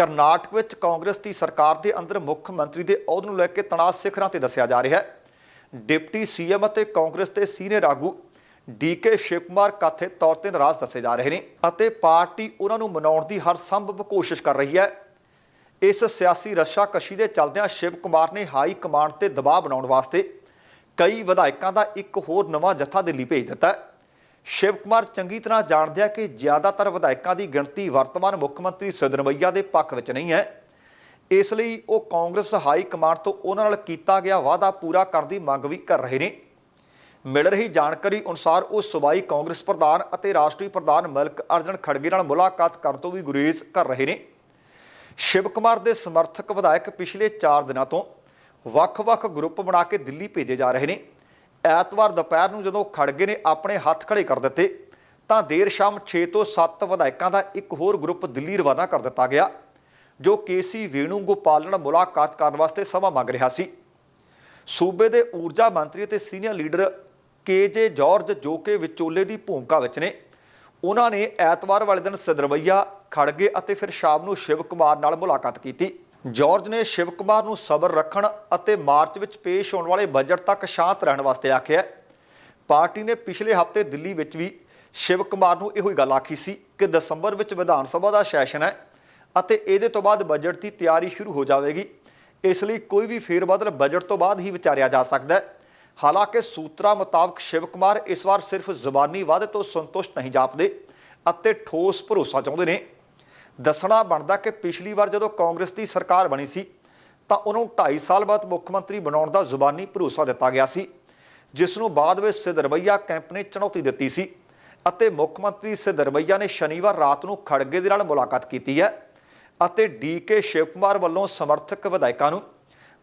A: ਕਰਨਾਟਕ ਵਿੱਚ ਕਾਂਗਰਸ ਦੀ ਸਰਕਾਰ ਦੇ ਅੰਦਰ ਮੁੱਖ ਮੰਤਰੀ ਦੇ ਅਹੁਦੇ ਨੂੰ ਲੈ ਕੇ ਤਣਾਅ ਸਿਖਰਾਂ ਤੇ ਦੱਸਿਆ ਜਾ ਰਿਹਾ ਹੈ। ਡਿਪਟੀ ਸੀਐਮ ਅਤੇ ਕਾਂਗਰਸ ਦੇ ਸੀਨੀਅਰ ਆਗੂ ਡੀਕੇ ਸ਼ਿਵ ਕੁਮਾਰ ਕਥੇ ਤੌਰ ਤੇ ਨਾਰਾਜ਼ ਦੱਸੇ ਜਾ ਰਹੇ ਨੇ ਅਤੇ ਪਾਰਟੀ ਉਹਨਾਂ ਨੂੰ ਮਨਾਉਣ ਦੀ ਹਰ ਸੰਭਵ ਕੋਸ਼ਿਸ਼ ਕਰ ਰਹੀ ਹੈ। ਇਸ ਸਿਆਸੀ ਰੱਸ਼ਾਕਸ਼ੀ ਦੇ ਚੱਲਦਿਆਂ ਸ਼ਿਵ ਕੁਮਾਰ ਨੇ ਹਾਈ ਕਮਾਂਡ ਤੇ ਦਬਾਅ ਬਣਾਉਣ ਵਾਸਤੇ ਕਈ ਵਿਧਾਇਕਾਂ ਦਾ ਇੱਕ ਹੋਰ ਨਵਾਂ ਜਥਾ ਦਿੱਲੀ ਭੇਜ ਦਿੱਤਾ ਹੈ। ਸ਼ਿਵ ਕੁਮਾਰ ਚੰਗੀ ਤਰ੍ਹਾਂ ਜਾਣਦੇ ਆ ਕਿ ਜ਼ਿਆਦਾਤਰ ਵਿਧਾਇਕਾਂ ਦੀ ਗਿਣਤੀ ਵਰਤਮਾਨ ਮੁੱਖ ਮੰਤਰੀ ਸਿੱਧਰਮਈਆ ਦੇ ਪੱਖ ਵਿੱਚ ਨਹੀਂ ਹੈ। ਇਸ ਲਈ ਉਹ ਕਾਂਗਰਸ ਹਾਈ ਕਮਾਂਡ ਤੋਂ ਉਹਨਾਂ ਨਾਲ ਕੀਤਾ ਗਿਆ ਵਾਅਦਾ ਪੂਰਾ ਕਰਨ ਦੀ ਮੰਗ ਵੀ ਕਰ ਰਹੇ ਨੇ। ਮਿਲ ਰਹੀ ਜਾਣਕਾਰੀ ਅਨੁਸਾਰ ਉਹ ਸੂਬਾਈ ਕਾਂਗਰਸ ਪ੍ਰਧਾਨ ਅਤੇ ਰਾਸ਼ਟਰੀ ਪ੍ਰਧਾਨ ਮਲਕ ਅਰਜਨ ਖੜਗੇ ਨਾਲ ਮੁਲਾਕਾਤ ਕਰਨ ਤੋਂ ਵੀ ਗੁਰੇਜ਼ ਕਰ ਰਹੇ ਨੇ। ਸ਼ਿਵ ਕੁਮਾਰ ਦੇ ਸਮਰਥਕ ਵਿਧਾਇਕ ਪਿਛਲੇ 4 ਦਿਨਾਂ ਤੋਂ ਵੱਖ-ਵੱਖ ਗਰੁੱਪ ਬਣਾ ਕੇ ਦਿੱਲੀ ਭੇਜੇ ਜਾ ਰਹੇ ਨੇ। ਐਤਵਾਰ ਦੁਪਹਿਰ ਨੂੰ ਜਦੋਂ ਖੜਗੇ ਨੇ, ਆਪਣੇ ਹੱਥ ਖੜੇ ਕਰ ਦਿੱਤੇ, ਤਾਂ ਦੇਰ ਸ਼ਾਮ 6 ਤੋਂ 7 ਵਿਧਾਇਕਾਂ ਦਾ ਇੱਕ ਹੋਰ ਗਰੁੱਪ ਦਿੱਲੀ ਰਵਾਨਾ ਕਰ ਦਿੱਤਾ ਗਿਆ, ਜੋ ਕੇਸੀ ਵੇਣੂ ਗੋਪਾਲ ਨਾਲ ਮੁਲਾਕਾਤ ਕਰਨ ਵਾਸਤੇ ਸਮਾਂ ਮੰਗ ਰਿਹਾ ਸੀ। ਸੂਬੇ ਦੇ ਊਰਜਾ ਮੰਤਰੀ ਅਤੇ ਸੀਨੀਅਰ ਲੀਡਰ ਕੇਜੇ ਜਾਰਜ ਜੋ ਕਿ ਵਿਚੋਲੇ ਦੀ ਭੂਮਿਕਾ ਵਿੱਚ ਨੇ। ਉਹਨਾਂ ਨੇ ਐਤਵਾਰ ਵਾਲੇ ਦਿਨ ਸਿਦਰਵਈਆ ਖੜਗੇ ਅਤੇ ਫਿਰ ਸ਼ਾਮ ਨੂੰ ਸ਼ਿਵ ਕੁਮਾਰ ਨਾਲ ਮੁਲਾਕਾਤ ਕੀਤੀ। ਜਾਰਜ ਨੇ ਸ਼ਿਵ ਕੁਮਾਰ ਨੂੰ ਸਬਰ ਰੱਖਣ ਅਤੇ ਮਾਰਚ ਵਿੱਚ ਪੇਸ਼ ਹੋਣ ਵਾਲੇ ਬਜਟ ਤੱਕ ਸ਼ਾਂਤ ਰਹਿਣ ਵਾਸਤੇ ਆਖਿਆ। ਪਾਰਟੀ ਨੇ ਪਿਛਲੇ ਹਫ਼ਤੇ ਦਿੱਲੀ ਵਿੱਚ ਵੀ ਸ਼ਿਵ ਕੁਮਾਰ ਨੂੰ ਇਹੋ ਹੀ ਗੱਲ ਆਖੀ ਸੀ ਕਿ ਦਸੰਬਰ ਵਿੱਚ ਵਿਧਾਨ ਸਭਾ ਦਾ ਸੈਸ਼ਨ ਹੈ ਅਤੇ ਇਹਦੇ ਤੋਂ ਬਾਅਦ ਬਜਟ ਦੀ ਤਿਆਰੀ ਸ਼ੁਰੂ ਹੋ ਜਾਵੇਗੀ। ਇਸ ਲਈ ਕੋਈ ਵੀ ਫੇਰਬਦਲ ਬਜਟ ਤੋਂ ਬਾਅਦ ਹੀ ਵਿਚਾਰਿਆ ਜਾ ਸਕਦਾ ਹੈ। ਹਾਲਾਂਕਿ ਸੂਤਰਾਂ ਮੁਤਾਬਕ ਸ਼ਿਵ ਕੁਮਾਰ ਇਸ ਵਾਰ ਸਿਰਫ ਜ਼ੁਬਾਨੀ ਵਾਅਦੇ ਤੋਂ ਸੰਤੁਸ਼ਟ ਨਹੀਂ ਜਾਪਦੇ ਅਤੇ ਠੋਸ ਭਰੋਸਾ ਚਾਹੁੰਦੇ ਨੇ। ਦੱਸਣਾ ਬਣਦਾ ਕਿ ਪਿਛਲੀ ਵਾਰ ਜਦੋਂ ਕਾਂਗਰਸ ਦੀ ਸਰਕਾਰ ਬਣੀ ਸੀ, ਤਾਂ ਉਹਨੂੰ ਨੂੰ 2.5 ਸਾਲ ਬਾਅਦ ਮੁੱਖ ਮੰਤਰੀ ਬਣਾਉਣ ਦਾ ਜ਼ੁਬਾਨੀ ਭਰੋਸਾ ਦਿੱਤਾ ਗਿਆ ਸੀ, ਜਿਸ ਨੂੰ ਬਾਅਦ ਵਿੱਚ ਸਿਦਰਮਈਆ ਕੈਂਪ ਨੇ ਚੁਣੌਤੀ ਦਿੱਤੀ ਸੀ ਅਤੇ ਮੁੱਖ ਮੰਤਰੀ ਸਿਦਰਮਈਆ ਨੇ ਸ਼ਨੀਵਾਰ ਰਾਤ ਨੂੰ ਖੜਗੇ ਦੇ ਨਾਲ ਮੁਲਾਕਾਤ ਕੀਤੀ ਹੈ ਅਤੇ ਡੀਕੇ ਸ਼ਿਵ ਕੁਮਾਰ ਵੱਲੋਂ ਸਮਰਥਕ ਵਿਧਾਇਕਾਂ ਨੂੰ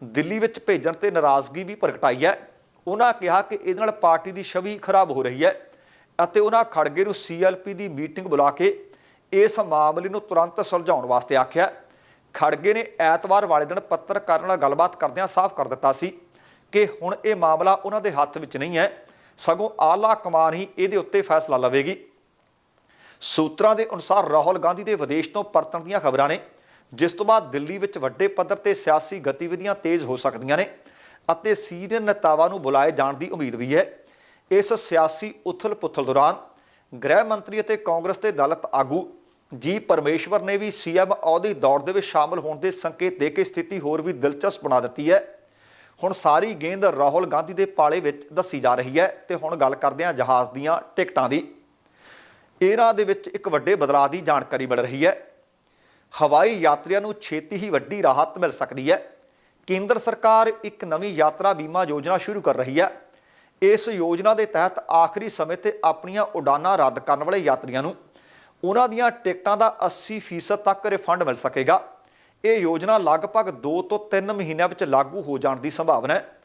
A: ਦਿੱਲੀ ਵਿੱਚ ਭੇਜਣ ਤੇ ਨਾਰਾਜ਼ਗੀ ਵੀ ਪ੍ਰਗਟਾਈ ਹੈ। ਉਹਨਾਂ ਕਿਹਾ ਕਿ ਇਹਦੇ ਨਾਲ ਪਾਰਟੀ ਦੀ ਛਵੀ ਖਰਾਬ ਹੋ ਰਹੀ ਹੈ ਅਤੇ ਉਹਨਾਂ ਖੜਗੇ ਨੂੰ ਸੀਐਲਪੀ ਦੀ ਮੀਟਿੰਗ ਬੁਲਾ ਕੇ ਇਸ ਮਾਮਲੇ ਨੂੰ ਤੁਰੰਤ ਸੁਲਝਾਉਣ ਵਾਸਤੇ ਆਖਿਆ। ਖੜਗੇ ਨੇ ਐਤਵਾਰ ਵਾਲੇ ਦਿਨ ਪੱਤਰਕਾਰਾਂ ਨਾਲ ਗੱਲਬਾਤ ਕਰਦਿਆਂ ਸਾਫ਼ ਕਰ ਦਿੱਤਾ ਸੀ ਕਿ ਹੁਣ ਇਹ ਮਾਮਲਾ ਉਹਨਾਂ ਦੇ ਹੱਥ ਵਿੱਚ ਨਹੀਂ ਹੈ, ਸਗੋਂ ਆਲਾ ਕਮਾਨ ਹੀ ਇਹਦੇ ਉੱਤੇ ਫੈਸਲਾ ਲਵੇਗੀ। ਸੂਤਰਾਂ ਦੇ ਅਨੁਸਾਰ ਰਾਹੁਲ ਗਾਂਧੀ ਦੇ ਵਿਦੇਸ਼ ਤੋਂ ਪਰਤਣ ਦੀਆਂ ਖਬਰਾਂ ਨੇ, ਜਿਸ ਤੋਂ ਬਾਅਦ ਦਿੱਲੀ ਵਿੱਚ ਵੱਡੇ ਪੱਧਰ ਤੇ ਸਿਆਸੀ ਗਤੀਵਿਧੀਆਂ ਤੇਜ਼ ਹੋ ਸਕਦੀਆਂ ਨੇ ਅਤੇ ਸੀਨੀਅਰ ਨੇਤਾਵਾਂ ਨੂੰ ਬੁਲਾਏ ਜਾਣ ਦੀ ਉਮੀਦ ਵੀ ਹੈ। ਇਸ ਸਿਆਸੀ ਉਥਲ-ਪੁਥਲ ਦੌਰਾਨ ਗ੍ਰਹਿ ਮੰਤਰੀ ਅਤੇ ਕਾਂਗਰਸ ਦੇ ਦਲਿਤ ਆਗੂ ਜੀ, ਪਰਮੇਸ਼ਵਰ ਨੇ ਵੀ ਸੀਐਮ ਅਹੁਦੇ ਦੌੜ ਦੇ ਵਿੱਚ ਸ਼ਾਮਲ ਹੋਣ ਦੇ ਸੰਕੇਤ ਦੇ ਕੇ ਸਥਿਤੀ ਹੋਰ ਵੀ ਦਿਲਚਸਪ ਬਣਾ ਦਿੱਤੀ ਹੈ। ਹੁਣ ਸਾਰੀ ਗੇਂਦ ਰਾਹੁਲ ਗਾਂਧੀ ਦੇ ਪਾਲੇ ਵਿੱਚ ਦੱਸੀ ਜਾ ਰਹੀ ਹੈ ਤੇ ਹੁਣ ਗੱਲ ਕਰਦੇ ਹਾਂ ਜਹਾਜ਼ ਦੀਆਂ ਟਿਕਟਾਂ ਦੀ। ਇਹਨਾਂ ਦੇ ਵਿੱਚ ਇੱਕ ਵੱਡੇ ਬਦਲਾਅ ਦੀ ਜਾਣਕਾਰੀ ਮਿਲ ਰਹੀ ਹੈ। ਹਵਾਈ ਯਾਤਰੀਆਂ ਨੂੰ ਛੇਤੀ ਹੀ ਵੱਡੀ ਰਾਹਤ ਮਿਲ ਸਕਦੀ ਹੈ। ਕੇਂਦਰ ਸਰਕਾਰ ਇੱਕ ਨਵੀਂ ਯਾਤਰਾ ਬੀਮਾ ਯੋਜਨਾ ਸ਼ੁਰੂ ਕਰ ਰਹੀ ਹੈ। ਇਸ ਯੋਜਨਾ ਦੇ ਤਹਿਤ ਆਖਰੀ ਸਮੇਂ ਤੇ ਆਪਣੀਆਂ ਉਡਾਨਾਂ ਰੱਦ ਕਰਨ ਵਾਲੇ ਯਾਤਰੀਆਂ ਨੂੰ ਉਹਨਾਂ ਦੀਆਂ ਟਿਕਟਾਂ ਦਾ 80% ਤੱਕ ਰਿਫੰਡ ਮਿਲ ਸਕੇਗਾ। ਇਹ ਯੋਜਨਾ ਲਗਭਗ 2 ਤੋਂ 3 ਮਹੀਨਿਆਂ ਵਿੱਚ ਲਾਗੂ ਹੋ ਜਾਣ ਦੀ ਸੰਭਾਵਨਾ ਹੈ।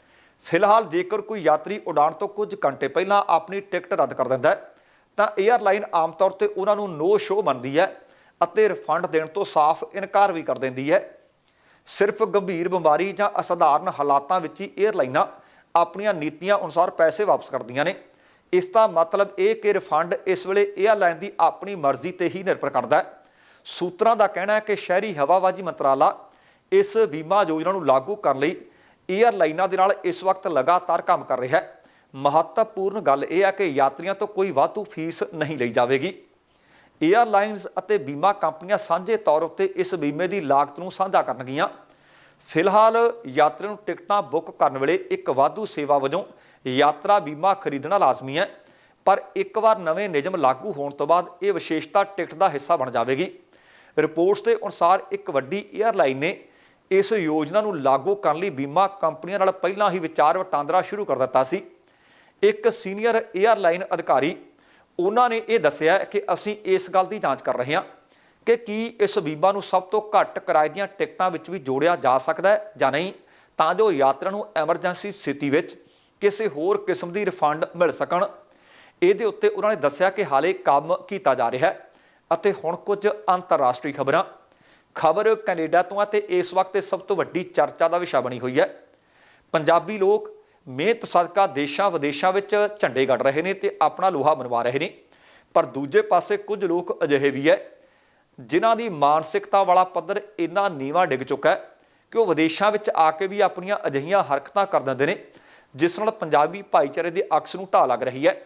A: ਫਿਲਹਾਲ ਜੇਕਰ ਕੋਈ ਯਾਤਰੀ ਉਡਾਣ ਤੋਂ ਕੁਝ ਘੰਟੇ ਪਹਿਲਾਂ ਆਪਣੀ ਟਿਕਟ ਰੱਦ ਕਰ ਦਿੰਦਾ ਹੈ, ਤਾਂ 에ਅਰਲਾਈਨ ਆਮ ਤੌਰ ਤੇ ਉਹਨਾਂ ਨੂੰ ਨੋ ਸ਼ੋ ਮੰਨਦੀ ਹੈ ਅਤੇ ਰਿਫੰਡ ਦੇਣ ਤੋਂ ਸਾਫ਼ ਇਨਕਾਰ ਵੀ ਕਰ ਦਿੰਦੀ ਹੈ। ਸਿਰਫ ਗੰਭੀਰ ਬਿਮਾਰੀ ਜਾਂ ਅਸਾਧਾਰਨ ਹਾਲਾਤਾਂ ਵਿੱਚ ਹੀ 에ਅਰਲਾਈਨਾਂ ਆਪਣੀਆਂ ਨੀਤੀਆਂ ਅਨੁਸਾਰ ਪੈਸੇ ਵਾਪਸ ਕਰਦੀਆਂ ਨੇ। ਇਸ ਦਾ ਮਤਲਬ ਇਹ ਕਿ ਰਿਫੰਡ ਇਸ ਵੇਲੇ ਏਅਰਲਾਈਨ ਦੀ ਆਪਣੀ ਮਰਜ਼ੀ ਤੇ ਹੀ ਨਿਰਭਰ ਕਰਦਾ ਹੈ। ਸੂਤਰਾਂ ਦਾ ਕਹਿਣਾ ਹੈ ਕਿ ਸ਼ਹਿਰੀ ਹਵਾਬਾਜੀ ਮੰਤਰਾਲਾ ਇਸ ਬੀਮਾ ਯੋਜਨਾ ਨੂੰ ਲਾਗੂ ਕਰਨ ਲਈ ਏਅਰਲਾਈਨਾਂ ਦੇ ਨਾਲ ਇਸ ਵਕਤ ਲਗਾਤਾਰ ਕੰਮ ਕਰ ਰਿਹਾ ਹੈ। ਮਹੱਤਵਪੂਰਨ ਗੱਲ ਇਹ ਹੈ ਕਿ ਯਾਤਰੀਆਂ ਤੋਂ ਕੋਈ ਵਾਧੂ ਫੀਸ ਨਹੀਂ ਲਈ ਜਾਵੇਗੀ। 에ਅਰਲਾਈਨਸ ਅਤੇ ਬੀਮਾ ਕੰਪਨੀਆਂ ਸਾਂਝੇ ਤੌਰ ਉੱਤੇ ਇਸ ਬੀਮੇ ਦੀ ਲਾਗਤ ਨੂੰ ਸਾਂਝਾ ਕਰਨਗੀਆਂ। ਫਿਲਹਾਲ ਯਾਤਰੀ ਨੂੰ ਟਿਕਟਾਂ ਬੁੱਕ ਕਰਨ ਵੇਲੇ ਇੱਕ ਵਾਧੂ ਸੇਵਾ ਵਜੋਂ ਯਾਤਰਾ ਬੀਮਾ ਖਰੀਦਣਾ ਲਾਜ਼ਮੀ ਹੈ, ਪਰ ਇੱਕ ਵਾਰ ਨਵੇਂ ਨਿਯਮ ਲਾਗੂ ਹੋਣ ਤੋਂ ਬਾਅਦ ਇਹ ਵਿਸ਼ੇਸ਼ਤਾ ਟਿਕਟ ਦਾ ਹਿੱਸਾ ਬਣ ਜਾਵੇਗੀ। ਰਿਪੋਰਟਸ ਦੇ ਅਨੁਸਾਰ ਇੱਕ ਵੱਡੀ 에ਅਰਲਾਈਨ ਨੇ ਇਸ ਯੋਜਨਾ ਨੂੰ ਲਾਗੂ ਕਰਨ ਲਈ ਬੀਮਾ ਕੰਪਨੀਆਂ ਨਾਲ ਪਹਿਲਾਂ ਹੀ ਵਿਚਾਰ ਵਟਾਂਦਰਾ ਸ਼ੁਰੂ ਕਰ ਦਿੱਤਾ ਸੀ। ਇੱਕ ਸੀਨੀਅਰ 에ਅਰਲਾਈਨ ਅਧਿਕਾਰੀ, ਉਹਨਾਂ ਨੇ ਇਹ ਦੱਸਿਆ ਕਿ ਅਸੀਂ ਇਸ ਗੱਲ ਦੀ ਜਾਂਚ ਕਰ ਰਹੇ ਹਾਂ ਕਿ ਕੀ ਇਸ ਬੀਮਾ ਨੂੰ ਸਭ ਤੋਂ ਘੱਟ ਕਿਰਾਏ ਦੀਆਂ ਟਿਕਟਾਂ ਵਿੱਚ ਵੀ ਜੋੜਿਆ ਜਾ ਸਕਦਾ ਹੈ ਜਾਂ ਨਹੀਂ, ਤਾਂ ਜੋ ਯਾਤਰਾ ਨੂੰ ਐਮਰਜੈਂਸੀ ਸਥਿਤੀ ਵਿੱਚ ਕਿਸੇ ਹੋਰ ਕਿਸਮ ਦੀ ਰਿਫੰਡ ਮਿਲ ਸਕਣ। ਇਹਦੇ ਉੱਤੇ ਉਹਨਾਂ ਨੇ ਦੱਸਿਆ ਕਿ ਹਾਲੇ ਕੰਮ ਕੀਤਾ ਜਾ ਰਿਹਾ ਹੈ ਅਤੇ ਹੁਣ ਕੁਝ ਅੰਤਰਰਾਸ਼ਟਰੀ ਖਬਰਾਂ। ਖਬਰ ਕੈਨੇਡਾ ਤੋਂ ਹੈ ਤੇ ਇਸ ਵਕਤ ਸਭ ਤੋਂ ਵੱਡੀ ਚਰਚਾ ਦਾ ਵਿਸ਼ਾ ਬਣੀ ਹੋਈ ਹੈ। ਪੰਜਾਬੀ ਲੋਕ ਮਿਹਨਤ ਸਦਕਾ ਦੇਸ਼ਾਂ ਵਿਦੇਸ਼ਾਂ ਵਿੱਚ ਝੰਡੇ ਗੱਡ ਰਹੇ ਨੇ ਤੇ ਆਪਣਾ ਲੋਹਾ ਮਨਵਾ ਰਹੇ ਨੇ। ਪਰ ਦੂਜੇ ਪਾਸੇ ਕੁਝ ਲੋਕ ਅਜਿਹੇ ਵੀ ਹੈ ਜਿਨ੍ਹਾਂ ਦੀ ਮਾਨਸਿਕਤਾ ਵਾਲਾ ਪੱਧਰ ਇੰਨਾ ਨੀਵਾ ਡਿੱਗ ਚੁੱਕਾ ਹੈ ਕਿ ਉਹ ਵਿਦੇਸ਼ਾਂ ਵਿੱਚ ਆ ਕੇ ਵੀ ਆਪਣੀਆਂ ਅਜਿਹੀਆਂ ਹਰਕਤਾਂ ਕਰ ਦਿੰਦੇ ਨੇ ਜਿਸ ਨਾਲ ਪੰਜਾਬੀ ਭਾਈਚਾਰੇ ਦੇ ਅਕਸ ਨੂੰ ਢਾਹ ਲੱਗ ਰਹੀ ਹੈ।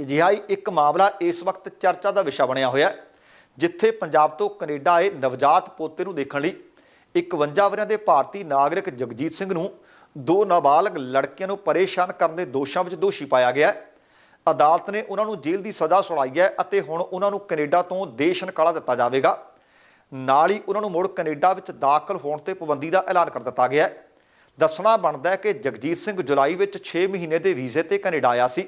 A: ਅਜਿਹਾ ਹੀ ਇੱਕ ਮਾਮਲਾ ਇਸ ਵਕਤ ਚਰਚਾ ਦਾ ਵਿਸ਼ਾ ਬਣਿਆ ਹੋਇਆ ਹੈ, ਜਿੱਥੇ ਪੰਜਾਬ ਤੋਂ ਕੈਨੇਡਾ ਆਏ ਨਵਜਾਤ ਪੋਤੇ ਨੂੰ ਦੇਖਣ ਲਈ 51 ਵਰਿਆਂ ਦੇ ਭਾਰਤੀ ਨਾਗਰਿਕ ਜਗਜੀਤ ਸਿੰਘ ਨੂੰ ਦੋ ਨਾਬਾਲਗ ਲੜਕੀਆਂ ਨੂੰ ਪਰੇਸ਼ਾਨ ਕਰਨ ਦੇ ਦੋਸ਼ਾਂ ਵਿੱਚ ਦੋਸ਼ੀ ਪਾਇਆ ਗਿਆ ਹੈ। ਅਦਾਲਤ ਨੇ ਉਹਨਾਂ ਨੂੰ ਜੇਲ੍ਹ ਦੀ ਸਜ਼ਾ ਸੁਣਾਈ ਹੈ ਅਤੇ ਹੁਣ ਉਹਨਾਂ ਨੂੰ ਕੈਨੇਡਾ ਤੋਂ ਦੇਸ਼ ਨਿਕਾਲਾ ਦਿੱਤਾ ਜਾਵੇਗਾ। ਨਾਲ ਹੀ ਉਹਨਾਂ ਨੂੰ ਮੁੜ ਕੈਨੇਡਾ ਵਿੱਚ ਦਾਖਲ ਹੋਣ ਤੇ ਪਾਬੰਦੀ ਦਾ ਐਲਾਨ ਕਰ ਦਿੱਤਾ ਗਿਆ ਹੈ। ਦੱਸਣਾ ਬਣਦਾ ਹੈ ਕਿ ਜਗਜੀਤ ਸਿੰਘ ਜੁਲਾਈ ਵਿੱਚ 6 ਮਹੀਨੇ ਦੇ ਵੀਜ਼ੇ ਤੇ ਕੈਨੇਡਾ ਆਇਆ ਸੀ।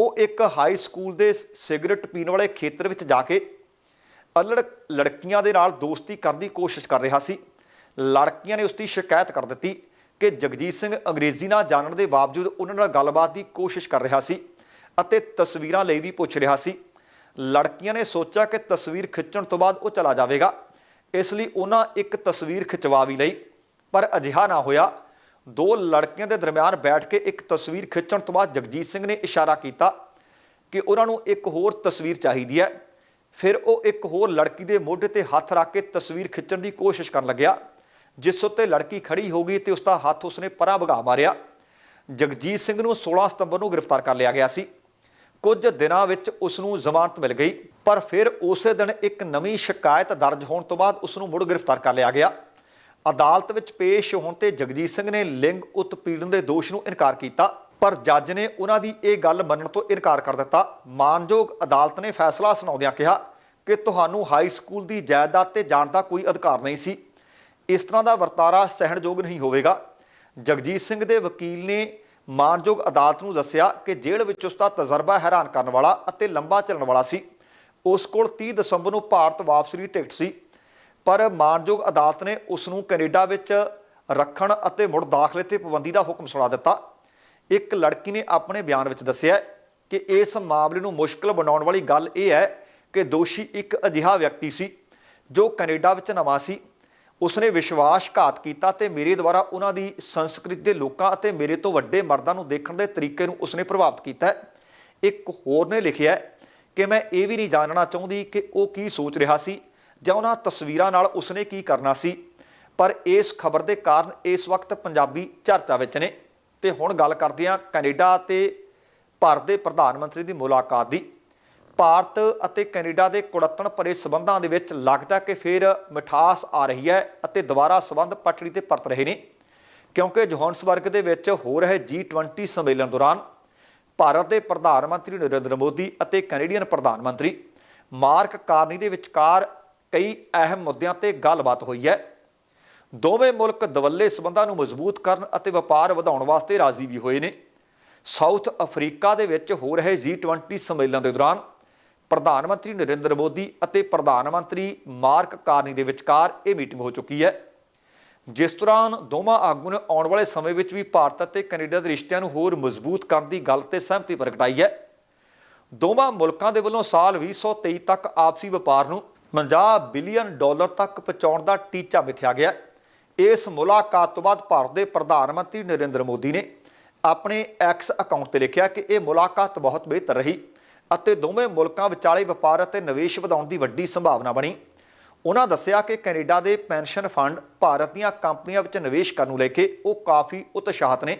A: ਉਹ ਇੱਕ ਹਾਈ ਸਕੂਲ ਦੇ ਸਿਗਰਟ ਪੀਣ ਵਾਲੇ ਖੇਤਰ ਵਿੱਚ ਜਾ ਕੇ ਅਲੜ ਲੜਕੀਆਂ ਦੇ ਨਾਲ ਦੋਸਤੀ ਕਰਨ ਦੀ ਕੋਸ਼ਿਸ਼ ਕਰ ਰਿਹਾ ਸੀ। ਲੜਕੀਆਂ ਨੇ ਉਸ ਦੀ ਸ਼ਿਕਾਇਤ ਕਰ ਦਿੱਤੀ ਕਿ ਜਗਜੀਤ ਸਿੰਘ ਅੰਗਰੇਜ਼ੀ ਨਾ ਜਾਣਨ ਦੇ ਬਾਵਜੂਦ ਉਹਨਾਂ ਨਾਲ ਗੱਲਬਾਤ ਦੀ ਕੋਸ਼ਿਸ਼ ਕਰ ਰਿਹਾ ਸੀ ਅਤੇ ਤਸਵੀਰਾਂ ਲਈ ਵੀ ਪੁੱਛ ਰਿਹਾ ਸੀ। ਲੜਕੀਆਂ ਨੇ ਸੋਚਿਆ ਕਿ ਤਸਵੀਰ ਖਿੱਚਣ ਤੋਂ ਬਾਅਦ ਉਹ ਚਲਾ ਜਾਵੇਗਾ। ਇਸ ਲਈ ਉਹਨਾਂ ਇੱਕ ਤਸਵੀਰ ਖਿਚਵਾ ਵੀ ਲਈ। ਪਰ ਅਜਿਹਾ ਨਾ ਹੋਇਆ। ਦੋ ਲੜਕੀਆਂ ਦੇ ਦਰਮਿਆਨ ਬੈਠ ਕੇ ਇੱਕ ਤਸਵੀਰ ਖਿੱਚਣ ਤੋਂ ਬਾਅਦ ਜਗਜੀਤ ਸਿੰਘ ਨੇ ਇਸ਼ਾਰਾ ਕੀਤਾ ਕਿ ਉਹਨਾਂ ਨੂੰ ਇੱਕ ਹੋਰ ਤਸਵੀਰ ਚਾਹੀਦੀ ਹੈ। ਫਿਰ ਉਹ ਇੱਕ ਹੋਰ ਲੜਕੀ ਦੇ ਮੋਢੇ ਤੇ ਹੱਥ ਰੱਖ ਕੇ ਤਸਵੀਰ ਖਿੱਚਣ ਦੀ ਕੋਸ਼ਿਸ਼ ਕਰਨ ਲੱਗਿਆ। ਜਿਸ ਉੱਤੇ ਲੜਕੀ ਖੜੀ ਹੋ ਗਈ ਤੇ ਉਸ ਦਾ ਹੱਥ ਉਸਨੇ ਪਰਾਂ ਭਗਾ ਮਾਰਿਆ। ਜਗਜੀਤ ਸਿੰਘ ਨੂੰ 16 ਸਤੰਬਰ ਨੂੰ ਗ੍ਰਿਫਤਾਰ ਕਰ ਲਿਆ ਗਿਆ ਸੀ। ਕੁਝ ਦਿਨਾਂ ਵਿੱਚ ਉਸ ਨੂੰ ਜ਼ਮਾਨਤ ਮਿਲ ਗਈ, ਪਰ ਫਿਰ ਉਸੇ ਦਿਨ ਇੱਕ ਨਵੀਂ ਸ਼ਿਕਾਇਤ ਦਰਜ ਹੋਣ ਤੋਂ ਬਾਅਦ ਉਸ ਨੂੰ ਮੁੜ ਗ੍ਰਿਫਤਾਰ ਕਰ ਲਿਆ ਗਿਆ। ਅਦਾਲਤ ਵਿੱਚ ਪੇਸ਼ ਹੋਣ ਤੇ ਜਗਜੀਤ ਸਿੰਘ ਨੇ ਲਿੰਗ ਉਤਪੀੜਨ ਦੇ ਦੋਸ਼ ਨੂੰ ਇਨਕਾਰ ਕੀਤਾ, ਪਰ ਜੱਜ ਨੇ ਉਹਨਾਂ ਦੀ ਇਹ ਗੱਲ ਮੰਨਣ ਤੋਂ ਇਨਕਾਰ ਕਰ ਦਿੱਤਾ। ਮਾਨਯੋਗ ਅਦਾਲਤ ਨੇ ਫੈਸਲਾ ਸੁਣਾਉਂਦਿਆਂ ਕਿਹਾ ਕਿ ਤੁਹਾਨੂੰ ਹਾਈ ਸਕੂਲ ਦੀ ਜਾਇਦਾਦ ਤੇ ਜਾਣ ਦਾ ਕੋਈ ਅਧਿਕਾਰ ਨਹੀਂ ਸੀ। ਇਸ ਤਰ੍ਹਾਂ ਦਾ ਵਰਤਾਰਾ ਸਹਿਣਯੋਗ ਨਹੀਂ ਹੋਵੇਗਾ। ਜਗਜੀਤ ਸਿੰਘ ਦੇ ਵਕੀਲ ਨੇ ਮਾਨਯੋਗ ਅਦਾਲਤ ਨੂੰ ਦੱਸਿਆ ਕਿ ਜੇਲ੍ਹ ਵਿੱਚ ਉਸ ਦਾ ਤਜਰਬਾ ਹੈਰਾਨ ਕਰਨ ਵਾਲਾ ਅਤੇ ਲੰਬਾ ਚੱਲਣ ਵਾਲਾ ਸੀ। ਉਸ ਕੋਲ 30 ਦਸੰਬਰ ਨੂੰ ਭਾਰਤ ਵਾਪਸੀ ਦੀ ਟਿਕਟ ਸੀ। ਪਰ ਮਾਨਯੋਗ ਅਦਾਲਤ ਨੇ ਉਸ ਨੂੰ ਕੈਨੇਡਾ ਵਿੱਚ ਰੱਖਣ ਅਤੇ ਮੁੜ ਦਾਖਲੇ ਤੇ ਪਾਬੰਦੀ ਦਾ ਹੁਕਮ ਸੁਣਾ ਦਿੱਤਾ। ਇੱਕ ਲੜਕੀ ਨੇ ਆਪਣੇ ਬਿਆਨ ਵਿੱਚ ਦੱਸਿਆ ਕਿ ਇਸ ਮਾਮਲੇ ਨੂੰ ਮੁਸ਼ਕਲ ਬਣਾਉਣ ਵਾਲੀ ਗੱਲ ਇਹ ਹੈ ਕਿ ਦੋਸ਼ੀ ਇੱਕ ਅਜਿਹਾ ਵਿਅਕਤੀ ਸੀ ਜੋ ਕੈਨੇਡਾ ਵਿੱਚ ਨਵਾਂ ਸੀ। ਉਸਨੇ ਵਿਸ਼ਵਾਸਘਾਤ ਕੀਤਾ ਤੇ ਮੇਰੇ ਦੁਆਰਾ ਉਹਨਾਂ ਦੀ ਸੰਸਕ੍ਰਿਤੀ ਦੇ ਲੋਕਾਂ ਅਤੇ ਮੇਰੇ ਤੋਂ ਵੱਡੇ ਮਰਦਾਂ ਨੂੰ ਦੇਖਣ ਦੇ ਤਰੀਕੇ ਨੂੰ ਉਸਨੇ ਪ੍ਰਭਾਵਿਤ ਕੀਤਾ ਇੱਕ ਹੋਰ ਨੇ ਲਿਖਿਆ ਕਿ ਮੈਂ ਇਹ ਵੀ ਨਹੀਂ ਜਾਣਨਾ ਚਾਹੁੰਦੀ ਕਿ ਉਹ ਕੀ ਸੋਚ ਰਿਹਾ ਸੀ। ਜਾਂ ਉਹਨਾਂ ਤਸਵੀਰਾਂ ਨਾਲ ਉਸਨੇ ਕੀ ਕਰਨਾ ਸੀ? ਪਰ ਇਸ ਖਬਰ ਦੇ ਕਾਰਨ ਇਸ ਵਕਤ ਪੰਜਾਬੀ ਚਰਚਾ ਵਿੱਚ ਨੇ। ਤੇ ਹੁਣ ਗੱਲ ਕਰਦੇ ਹਾਂ ਕੈਨੇਡਾ ਤੇ ਭਾਰਤ ਦੇ ਪ੍ਰਧਾਨ ਮੰਤਰੀ ਦੀ ਮੁਲਾਕਾਤ ਦੀ। ਭਾਰਤ ਅਤੇ ਕੈਨੇਡਾ ਦੇ ਕੁੜੱਤਣ ਭਰੇ ਸਬੰਧਾਂ ਦੇ ਵਿੱਚ ਲੱਗਦਾ ਕਿ ਫਿਰ ਮਿਠਾਸ ਆ ਰਹੀ ਹੈ ਅਤੇ ਦੁਬਾਰਾ ਸਬੰਧ ਪਟੜੀ ਤੇ ਪਰਤ ਰਹੇ ਨੇ। ਕਿਉਂਕਿ ਜੋਹਾਨਸਬਰਗ ਦੇ ਵਿੱਚ ਹੋ ਰਹੇ G20 ਸੰਮੇਲਨ ਦੌਰਾਨ ਭਾਰਤ ਦੇ ਪ੍ਰਧਾਨ ਮੰਤਰੀ ਨਰਿੰਦਰ ਮੋਦੀ ਅਤੇ ਕੈਨੇਡੀਅਨ ਪ੍ਰਧਾਨ ਮੰਤਰੀ ਮਾਰਕ ਕਾਰਨੀ ਦੇ ਵਿਚਕਾਰ ਕਈ ਅਹਿਮ ਮੁੱਦਿਆਂ ਤੇ ਗੱਲਬਾਤ ਹੋਈ ਹੈ। ਦੋਵੇਂ ਮੁਲਕ ਦਵੱਲੇ ਸਬੰਧਾਂ ਨੂੰ ਮਜ਼ਬੂਤ ਕਰਨ ਅਤੇ ਵਪਾਰ ਵਧਾਉਣ ਵਾਸਤੇ ਰਾਜ਼ੀ ਵੀ ਹੋਏ ਨੇ। ਸਾਊਥ ਅਫਰੀਕਾ ਦੇ ਵਿੱਚ ਹੋ ਰਹੇ G20 ਸੰਮੇਲਨ ਦੇ ਦੌਰਾਨ ਪ੍ਰਧਾਨ ਮੰਤਰੀ ਨਰਿੰਦਰ ਮੋਦੀ ਅਤੇ ਪ੍ਰਧਾਨ ਮੰਤਰੀ ਮਾਰਕ ਕਾਰਨੀ ਦੇ ਵਿਚਕਾਰ ਇਹ ਮੀਟਿੰਗ ਹੋ ਚੁੱਕੀ ਹੈ। ਜਿਸ ਦੌਰਾਨ ਦੋਵਾਂ ਆਗੂ ਨੇ ਆਉਣ ਵਾਲੇ ਸਮੇਂ ਵਿੱਚ ਵੀ ਭਾਰਤ ਅਤੇ ਕੈਨੇਡਾ ਦੇ ਰਿਸ਼ਤਿਆਂ ਨੂੰ ਹੋਰ ਮਜ਼ਬੂਤ ਕਰਨ ਦੀ ਗੱਲ ਤੇ ਸਹਿਮਤੀ ਪ੍ਰਗਟਾਈ ਹੈ। ਦੋਵਾਂ ਮੁਲਕਾਂ ਦੇ ਵੱਲੋਂ ਸਾਲ 2023 ਤੱਕ ਆਪਸੀ ਵਪਾਰ ਨੂੰ 50 ਬਿਲੀਅਨ ਡਾਲਰ ਤੱਕ ਪਹੁੰਚਾਉਣ ਦਾ ਟੀਚਾ ਮਿਥਿਆ ਗਿਆ। ਇਸ ਮੁਲਾਕਾਤ ਤੋਂ ਬਾਅਦ ਭਾਰਤ ਦੇ ਪ੍ਰਧਾਨ ਮੰਤਰੀ ਨਰਿੰਦਰ ਮੋਦੀ ਨੇ ਆਪਣੇ ਐਕਸ ਅਕਾਊਂਟ ਤੇ ਲਿਖਿਆ ਕਿ ਇਹ ਮੁਲਾਕਾਤ ਬਹੁਤ ਬਿਹਤਰ ਰਹੀ ਅਤੇ ਦੋਵੇਂ ਮੁਲਕਾਂ ਵਿਚਾਲੇ ਵਪਾਰ ਅਤੇ ਨਿਵੇਸ਼ ਵਧਾਉਣ ਦੀ ਵੱਡੀ ਸੰਭਾਵਨਾ ਬਣੀ। ਉਹਨਾਂ ਦੱਸਿਆ ਕਿ ਕੈਨੇਡਾ ਦੇ ਪੈਨਸ਼ਨ ਫੰਡ ਭਾਰਤ ਦੀਆਂ ਕੰਪਨੀਆਂ ਵਿੱਚ ਨਿਵੇਸ਼ ਕਰਨ ਨੂੰ ਲੈ ਕੇ ਉਹ ਕਾਫੀ ਉਤਸ਼ਾਹਤ ਨੇ।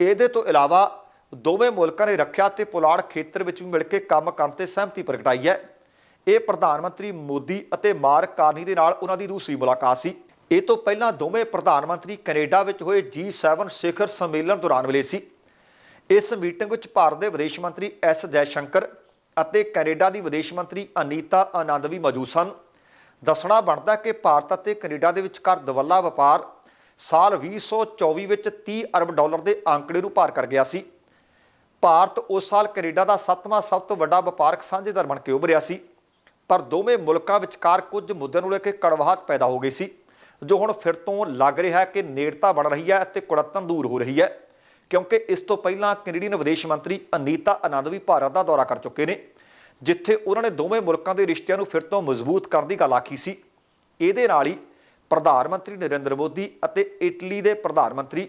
A: ਇਹਦੇ ਤੋਂ ਇਲਾਵਾ ਦੋਵੇਂ ਮੁਲਕਾਂ ਨੇ ਰੱਖਿਆ ਤੇ ਪੁਲਾੜ ਖੇਤਰ ਵਿੱਚ ਵੀ ਮਿਲ ਕੇ ਕੰਮ ਕਰਨ ਤੇ ਸਹਿਮਤੀ ਪ੍ਰਗਟਾਈ ਹੈ। ਇਹ ਪ੍ਰਧਾਨ ਮੰਤਰੀ ਮੋਦੀ ਅਤੇ ਮਾਰਕ ਕਾਰਨੀ ਦੇ ਨਾਲ ਉਹਨਾਂ ਦੀ ਦੂਸਰੀ ਮੁਲਾਕਾਤ ਸੀ। ਇਹ ਤੋਂ ਪਹਿਲਾਂ ਦੋਵੇਂ ਪ੍ਰਧਾਨ ਮੰਤਰੀ ਕੈਨੇਡਾ ਵਿੱਚ ਹੋਏ G7 ਸਿਖਰ ਸੰਮੇਲਨ ਦੌਰਾਨ ਮਿਲੇ ਸੀ। ਇਸ ਮੀਟਿੰਗ ਵਿੱਚ ਭਾਰਤ ਦੇ ਵਿਦੇਸ਼ ਮੰਤਰੀ ਐਸ ਜੈਸ਼ੰਕਰ ਅਤੇ ਕੈਨੇਡਾ ਦੀ ਵਿਦੇਸ਼ ਮੰਤਰੀ ਅਨੀਤਾ ਆਨੰਦ ਵੀ ਮੌਜੂਦ ਸਨ। ਦੱਸਣਾ ਬਣਦਾ ਕਿ ਭਾਰਤ ਅਤੇ ਕੈਨੇਡਾ ਦੇ ਵਿਚਕਾਰ ਦਵੱਲਾ ਵਪਾਰ ਸਾਲ 2024 ਵਿੱਚ 30 ਅਰਬ ਡਾਲਰ ਦੇ ਅੰਕੜੇ ਨੂੰ ਪਾਰ ਕਰ ਗਿਆ ਸੀ। ਭਾਰਤ ਉਸ ਸਾਲ ਕੈਨੇਡਾ ਦਾ ਸੱਤਵਾਂ ਸਭ ਤੋਂ ਵੱਡਾ ਵਪਾਰਕ ਸਾਂਝੇਦਾਰ ਬਣ ਕੇ ਉੱਭਰਿਆ ਸੀ। ਪਰ ਦੋਵੇਂ ਮੁਲਕਾਂ ਵਿਚਕਾਰ ਕੁਝ ਮੁੱਦਿਆਂ ਨੂੰ ਲੈ ਕੇ ਕੜਵਾਹਟ ਪੈਦਾ ਹੋ ਗਈ ਸੀ, ਜੋ ਹੁਣ ਫਿਰ ਤੋਂ ਲੱਗ ਰਿਹਾ ਹੈ ਕਿ ਨੇੜਤਾ ਬਣ ਰਹੀ ਹੈ ਅਤੇ ਕੁੜੱਤਣ ਦੂਰ ਹੋ ਰਹੀ ਹੈ, ਕਿਉਂਕਿ ਇਸ ਤੋਂ ਪਹਿਲਾਂ ਕੈਨੇਡੀਅਨ ਵਿਦੇਸ਼ ਮੰਤਰੀ ਅਨੀਤਾ ਆਨੰਦ ਵੀ ਭਾਰਤ ਦਾ ਦੌਰਾ ਕਰ ਚੁੱਕੇ ਨੇ, ਜਿੱਥੇ ਉਹਨਾਂ ਨੇ ਦੋਵੇਂ ਮੁਲਕਾਂ ਦੇ ਰਿਸ਼ਤਿਆਂ ਨੂੰ ਫਿਰ ਤੋਂ ਮਜ਼ਬੂਤ ਕਰਨ ਦੀ ਗੱਲ ਆਖੀ ਸੀ। ਇਹਦੇ ਨਾਲ ਹੀ ਪ੍ਰਧਾਨ ਮੰਤਰੀ ਨਰਿੰਦਰ ਮੋਦੀ ਅਤੇ ਇਟਲੀ ਦੇ ਪ੍ਰਧਾਨ ਮੰਤਰੀ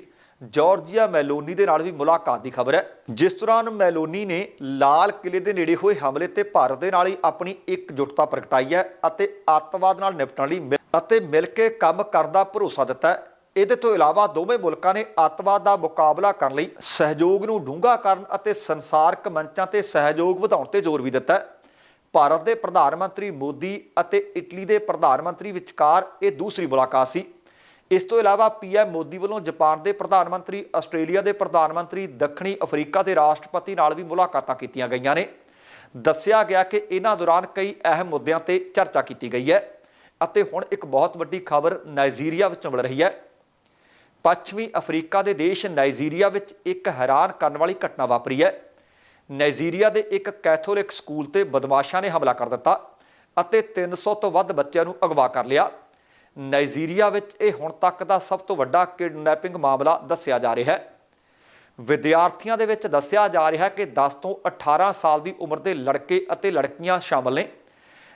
A: ਜਾਰਜੀਆ ਮੈਲੋਨੀ ਦੇ ਨਾਲ ਵੀ ਮੁਲਾਕਾਤ ਦੀ ਖਬਰ ਹੈ। ਜਿਸ ਦੌਰਾਨ ਮੈਲੋਨੀ ਨੇ ਲਾਲ ਕਿਲੇ ਦੇ ਨੇੜੇ ਹੋਏ ਹਮਲੇ ਤੇ ਭਾਰਤ ਦੇ ਨਾਲ ਹੀ ਆਪਣੀ ਇਕਜੁੱਟਤਾ ਪ੍ਰਗਟਾਈ ਹੈ ਅਤੇ ਅੱਤਵਾਦ ਨਾਲ ਨਿਪਟਣ ਲਈ ਮਿਲ- ਅਤੇ ਮਿਲ ਕੇ ਕੰਮ ਕਰਨ ਦਾ ਭਰੋਸਾ ਦਿੱਤਾ ਹੈ। ਇਹਦੇ ਤੋਂ ਇਲਾਵਾ ਦੋਵੇਂ ਮੁਲਕਾਂ ਨੇ ਅੱਤਵਾਦ ਦਾ ਮੁਕਾਬਲਾ ਕਰਨ ਲਈ ਸਹਿਯੋਗ ਨੂੰ ਡੂੰਘਾ ਕਰਨ ਅਤੇ ਸੰਸਾਰਕ ਮੰਚਾਂ ਤੇ ਸਹਿਯੋਗ ਵਧਾਉਣ ਤੇ ਜ਼ੋਰ ਵੀ ਦਿੱਤਾ ਹੈ। ਭਾਰਤ ਦੇ ਪ੍ਰਧਾਨ ਮੰਤਰੀ ਮੋਦੀ ਅਤੇ ਇਟਲੀ ਦੇ ਪ੍ਰਧਾਨ ਮੰਤਰੀ ਵਿਚਕਾਰ ਇਹ ਦੂਸਰੀ ਮੁਲਾਕਾਤ ਸੀ। ਇਸ ਤੋਂ ਇਲਾਵਾ ਪੀਐਮ ਮੋਦੀ ਵੱਲੋਂ ਜਾਪਾਨ ਦੇ ਪ੍ਰਧਾਨ ਮੰਤਰੀ, ਆਸਟ੍ਰੇਲੀਆ ਦੇ ਪ੍ਰਧਾਨ ਮੰਤਰੀ, ਦੱਖਣੀ ਅਫਰੀਕਾ ਦੇ ਰਾਸ਼ਟਰਪਤੀ ਨਾਲ ਵੀ ਮੁਲਾਕਾਤਾਂ ਕੀਤੀਆਂ ਗਈਆਂ ਨੇ। ਦੱਸਿਆ ਗਿਆ ਕਿ ਇਹਨਾਂ ਦੌਰਾਨ ਕਈ ਅਹਿਮ ਮੁੱਦਿਆਂ ਤੇ ਚਰਚਾ ਕੀਤੀ ਗਈ ਹੈ ਅਤੇ ਹੁਣ ਇੱਕ ਬਹੁਤ ਵੱਡੀ ਖਬਰ ਨਾਈਜੀਰੀਆ ਵਿੱਚੋਂ ਮਿਲ ਰਹੀ ਹੈ। ਪੱਛਮੀ ਅਫਰੀਕਾ ਦੇ ਦੇਸ਼ ਨਾਈਜੀਰੀਆ ਵਿੱਚ ਇੱਕ ਹੈਰਾਨ ਕਰਨ ਵਾਲੀ ਘਟਨਾ ਵਾਪਰੀ ਹੈ। ਨਾਈਜੀਰੀਆ ਦੇ ਇੱਕ ਕੈਥੋਲਿਕ ਸਕੂਲ ਤੇ ਬਦਮਾਸ਼ਾਂ ਨੇ ਹਮਲਾ ਕਰ ਦਿੱਤਾ ਅਤੇ 300 ਤੋਂ ਵੱਧ ਬੱਚਿਆਂ ਨੂੰ ਅਗਵਾ ਕਰ ਲਿਆ। ਨਾਈਜੀਰੀਆ ਵਿੱਚ ਇਹ ਹੁਣ ਤੱਕ ਦਾ ਸਭ ਤੋਂ ਵੱਡਾ ਕਿਡਨੈਪਿੰਗ ਮਾਮਲਾ ਦੱਸਿਆ ਜਾ ਰਿਹਾ ਹੈ। ਵਿਦਿਆਰਥੀਆਂ ਦੇ ਵਿੱਚ ਦੱਸਿਆ ਜਾ ਰਿਹਾ ਹੈ ਕਿ 10 ਤੋਂ 18 ਸਾਲ ਦੀ ਉਮਰ ਦੇ ਲੜਕੇ ਅਤੇ ਲੜਕੀਆਂ ਸ਼ਾਮਲ ਨੇ।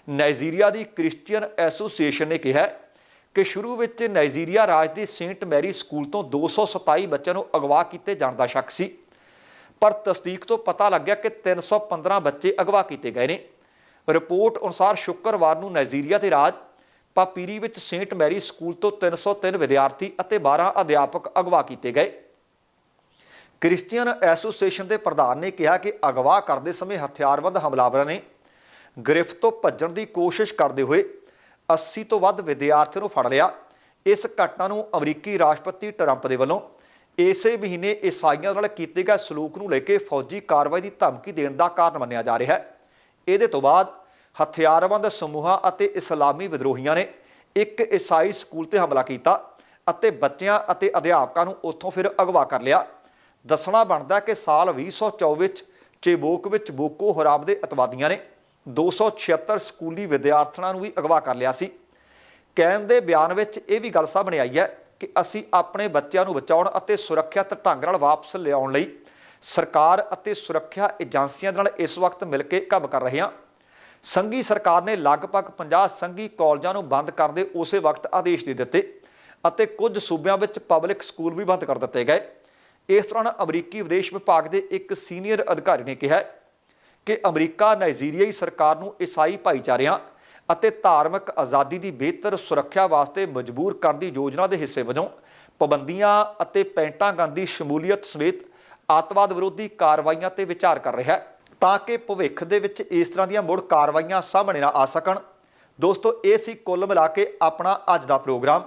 A: ਨਾਈਜੀਰੀਆ ਦੀ ਕ੍ਰਿਸਚੀਅਨ ਐਸੋਸੀਏਸ਼ਨ ਨੇ ਕਿਹਾ ਕਿ ਸ਼ੁਰੂ ਵਿੱਚ ਨਾਈਜੀਰੀਆ ਰਾਜ ਦੇ ਸੇਂਟ ਮੈਰੀ ਸਕੂਲ ਤੋਂ 227 ਬੱਚਿਆਂ ਨੂੰ ਅਗਵਾ ਕੀਤੇ ਜਾਣ ਦਾ ਸ਼ੱਕ ਸੀ। ਪਰ ਤਸਦੀਕ ਤੋਂ ਪਤਾ ਲੱਗਿਆ ਕਿ 315 ਬੱਚੇ ਅਗਵਾ ਕੀਤੇ ਗਏ ਨੇ। ਰਿਪੋਰਟ ਅਨੁਸਾਰ ਸ਼ੁੱਕਰਵਾਰ ਨੂੰ ਨਾਈਜੀਰੀਆ ਦੇ ਰਾਜ ਪਾਪੀਰੀ ਵਿੱਚ ਸੇਂਟ ਮੈਰੀ ਸਕੂਲ ਤੋਂ 303 ਵਿਦਿਆਰਥੀ ਅਤੇ 12 ਅਧਿਆਪਕ ਅਗਵਾ ਕੀਤੇ ਗਏ। ਕ੍ਰਿਸਚੀਅਨ ਐਸੋਸੀਏਸ਼ਨ ਦੇ ਪ੍ਰਧਾਨ ਨੇ ਕਿਹਾ ਕਿ ਅਗਵਾ ਕਰਦੇ ਸਮੇਂ ਹਥਿਆਰਬੰਦ ਹਮਲਾਵਰਾਂ ਨੇ ਗ੍ਰਿਫਤ ਤੋਂ ਭੱਜਣ ਦੀ ਕੋਸ਼ਿਸ਼ ਕਰਦੇ ਹੋਏ 80 ਤੋਂ ਵੱਧ ਵਿਦਿਆਰਥੀਆਂ ਨੂੰ ਫੜ ਲਿਆ। ਇਸ ਘਟਨਾ ਨੂੰ ਅਮਰੀਕੀ ਰਾਸ਼ਟਰਪਤੀ ਟਰੰਪ ਦੇ ਵੱਲੋਂ ਇਸੇ ਮਹੀਨੇ ਈਸਾਈਆਂ ਨਾਲ ਕੀਤੇ ਗਏ ਸਲੂਕ ਨੂੰ ਲੈ ਕੇ ਫੌਜੀ ਕਾਰਵਾਈ ਦੀ ਧਮਕੀ ਦੇਣ ਦਾ ਕਾਰਨ ਮੰਨਿਆ ਜਾ ਰਿਹਾ ਹੈ। ਇਹਦੇ ਤੋਂ ਬਾਅਦ ਹਥਿਆਰਬੰਦ ਸਮੂਹਾਂ ਅਤੇ ਇਸਲਾਮੀ ਵਿਦਰੋਹੀਆਂ ਨੇ ਇੱਕ ਈਸਾਈ ਸਕੂਲ ਤੇ ਹਮਲਾ ਕੀਤਾ ਅਤੇ ਬੱਚਿਆਂ ਅਤੇ ਅਧਿਆਪਕਾਂ ਨੂੰ ਉੱਥੋਂ ਫਿਰ ਅਗਵਾ ਕਰ ਲਿਆ। ਦੱਸਣਾ ਬਣਦਾ ਕਿ ਸਾਲ 2024 ਵਿੱਚ ਚੇਬੋਕ ਵਿੱਚ ਬੋਕੋ ਹਰਾਮ ਦੇ ਅਤਵਾਦੀਆਂ ਨੇ 276 ਸਕੂਲੀ ਵਿਦਿਆਰਥਣਾਂ ਨੂੰ ਵੀ ਅਗਵਾ ਕਰ ਲਿਆ ਸੀ। ਕਹਿਣ ਦੇ ਬਿਆਨ ਵਿੱਚ ਇਹ ਵੀ ਗੱਲ ਸਾਹਮਣੇ ਆਈ ਹੈ ਕਿ ਅਸੀਂ ਆਪਣੇ ਬੱਚਿਆਂ ਨੂੰ ਬਚਾਉਣ ਅਤੇ ਸੁਰੱਖਿਅਤ ਢੰਗ ਨਾਲ ਵਾਪਸ ਲਿਆਉਣ ਲਈ ਸਰਕਾਰ ਅਤੇ ਸੁਰੱਖਿਆ ਏਜੰਸੀਆਂ ਨਾਲ ਇਸ ਵਕਤ ਮਿਲ ਕੇ ਕੰਮ ਕਰ ਰਹੇ ਹਾਂ। ਸੰਘੀ ਸਰਕਾਰ ਨੇ ਲਗਭਗ 50 ਸੰਘੀ ਕਾਲਜਾਂ ਨੂੰ ਬੰਦ ਕਰਨ ਦੇ ਉਸੇ ਵਕਤ ਆਦੇਸ਼ ਦੇ ਦਿੱਤੇ ਅਤੇ ਕੁਝ ਸੂਬਿਆਂ ਵਿੱਚ ਪਬਲਿਕ ਸਕੂਲ ਵੀ ਬੰਦ ਕਰ ਦਿੱਤੇ ਗਏ। ਇਸ ਦੌਰਾਨ ਅਮਰੀਕੀ ਵਿਦੇਸ਼ ਵਿਭਾਗ ਦੇ ਇੱਕ ਸੀਨੀਅਰ ਅਧਿਕਾਰੀ ਨੇ ਕਿਹਾ ਕਿ ਅਮਰੀਕਾ ਨਾਈਜੀਰੀਆਈ ਸਰਕਾਰ ਨੂੰ ਈਸਾਈ ਭਾਈਚਾਰਿਆਂ ਅਤੇ ਧਾਰਮਿਕ ਆਜ਼ਾਦੀ ਦੀ ਬਿਹਤਰ ਸੁਰੱਖਿਆ ਵਾਸਤੇ ਮਜਬੂਰ ਕਰਨ ਦੀ ਯੋਜਨਾ ਦੇ ਹਿੱਸੇ ਵਜੋਂ ਪਾਬੰਦੀਆਂ ਅਤੇ ਪੈਂਟਾਗਨ ਦੀ ਸ਼ਮੂਲੀਅਤ ਸਮੇਤ ਅੱਤਵਾਦ ਵਿਰੋਧੀ ਕਾਰਵਾਈਆਂ ਤੇ ਵਿਚਾਰ ਕਰ ਰਿਹਾ ਹੈ। ਤਾਂ ਕਿ ਭਵਿੱਖ ਦੇ ਵਿੱਚ ਇਸ ਤਰ੍ਹਾਂ ਦੀਆਂ ਮੁੜ ਕਾਰਵਾਈਆਂ ਸਾਹਮਣੇ ਨਾ ਆ ਸਕਣ। ਦੋਸਤੋ, ਇਹ ਸੀ ਕੁੱਲ ਮਿਲਾ ਕੇ ਆਪਣਾ ਅੱਜ ਦਾ ਪ੍ਰੋਗਰਾਮ।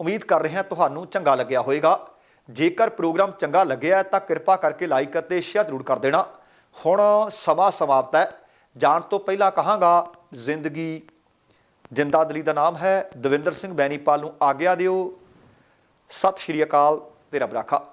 A: ਉਮੀਦ ਕਰ ਰਹੇ ਹਾਂ ਤੁਹਾਨੂੰ ਚੰਗਾ ਲੱਗਿਆ ਹੋਵੇਗਾ। ਜੇਕਰ ਪ੍ਰੋਗਰਾਮ ਚੰਗਾ ਲੱਗਿਆ ਤਾਂ ਕਿਰਪਾ ਕਰਕੇ ਲਾਈਕ ਅਤੇ ਸ਼ੇਅਰ ਜ਼ਰੂਰ ਕਰ ਦੇਣਾ। ਹੁਣ ਸਮਾਂ ਸਮਾਪਤ ਹੈ। ਜਾਣ ਤੋਂ ਪਹਿਲਾਂ ਕਹਾਂਗਾ, ਜ਼ਿੰਦਗੀ ਜ਼ਿੰਦਾਦਲੀ ਦਾ ਨਾਮ ਹੈ। ਦਵਿੰਦਰ ਸਿੰਘ ਬੈਨੀਪਾਲ ਨੂੰ ਆਗਿਆ ਦਿਓ। ਸਤਿ ਸ਼੍ਰੀ ਅਕਾਲ ਤੇ ਰੱਬ ਰਾਖਾ।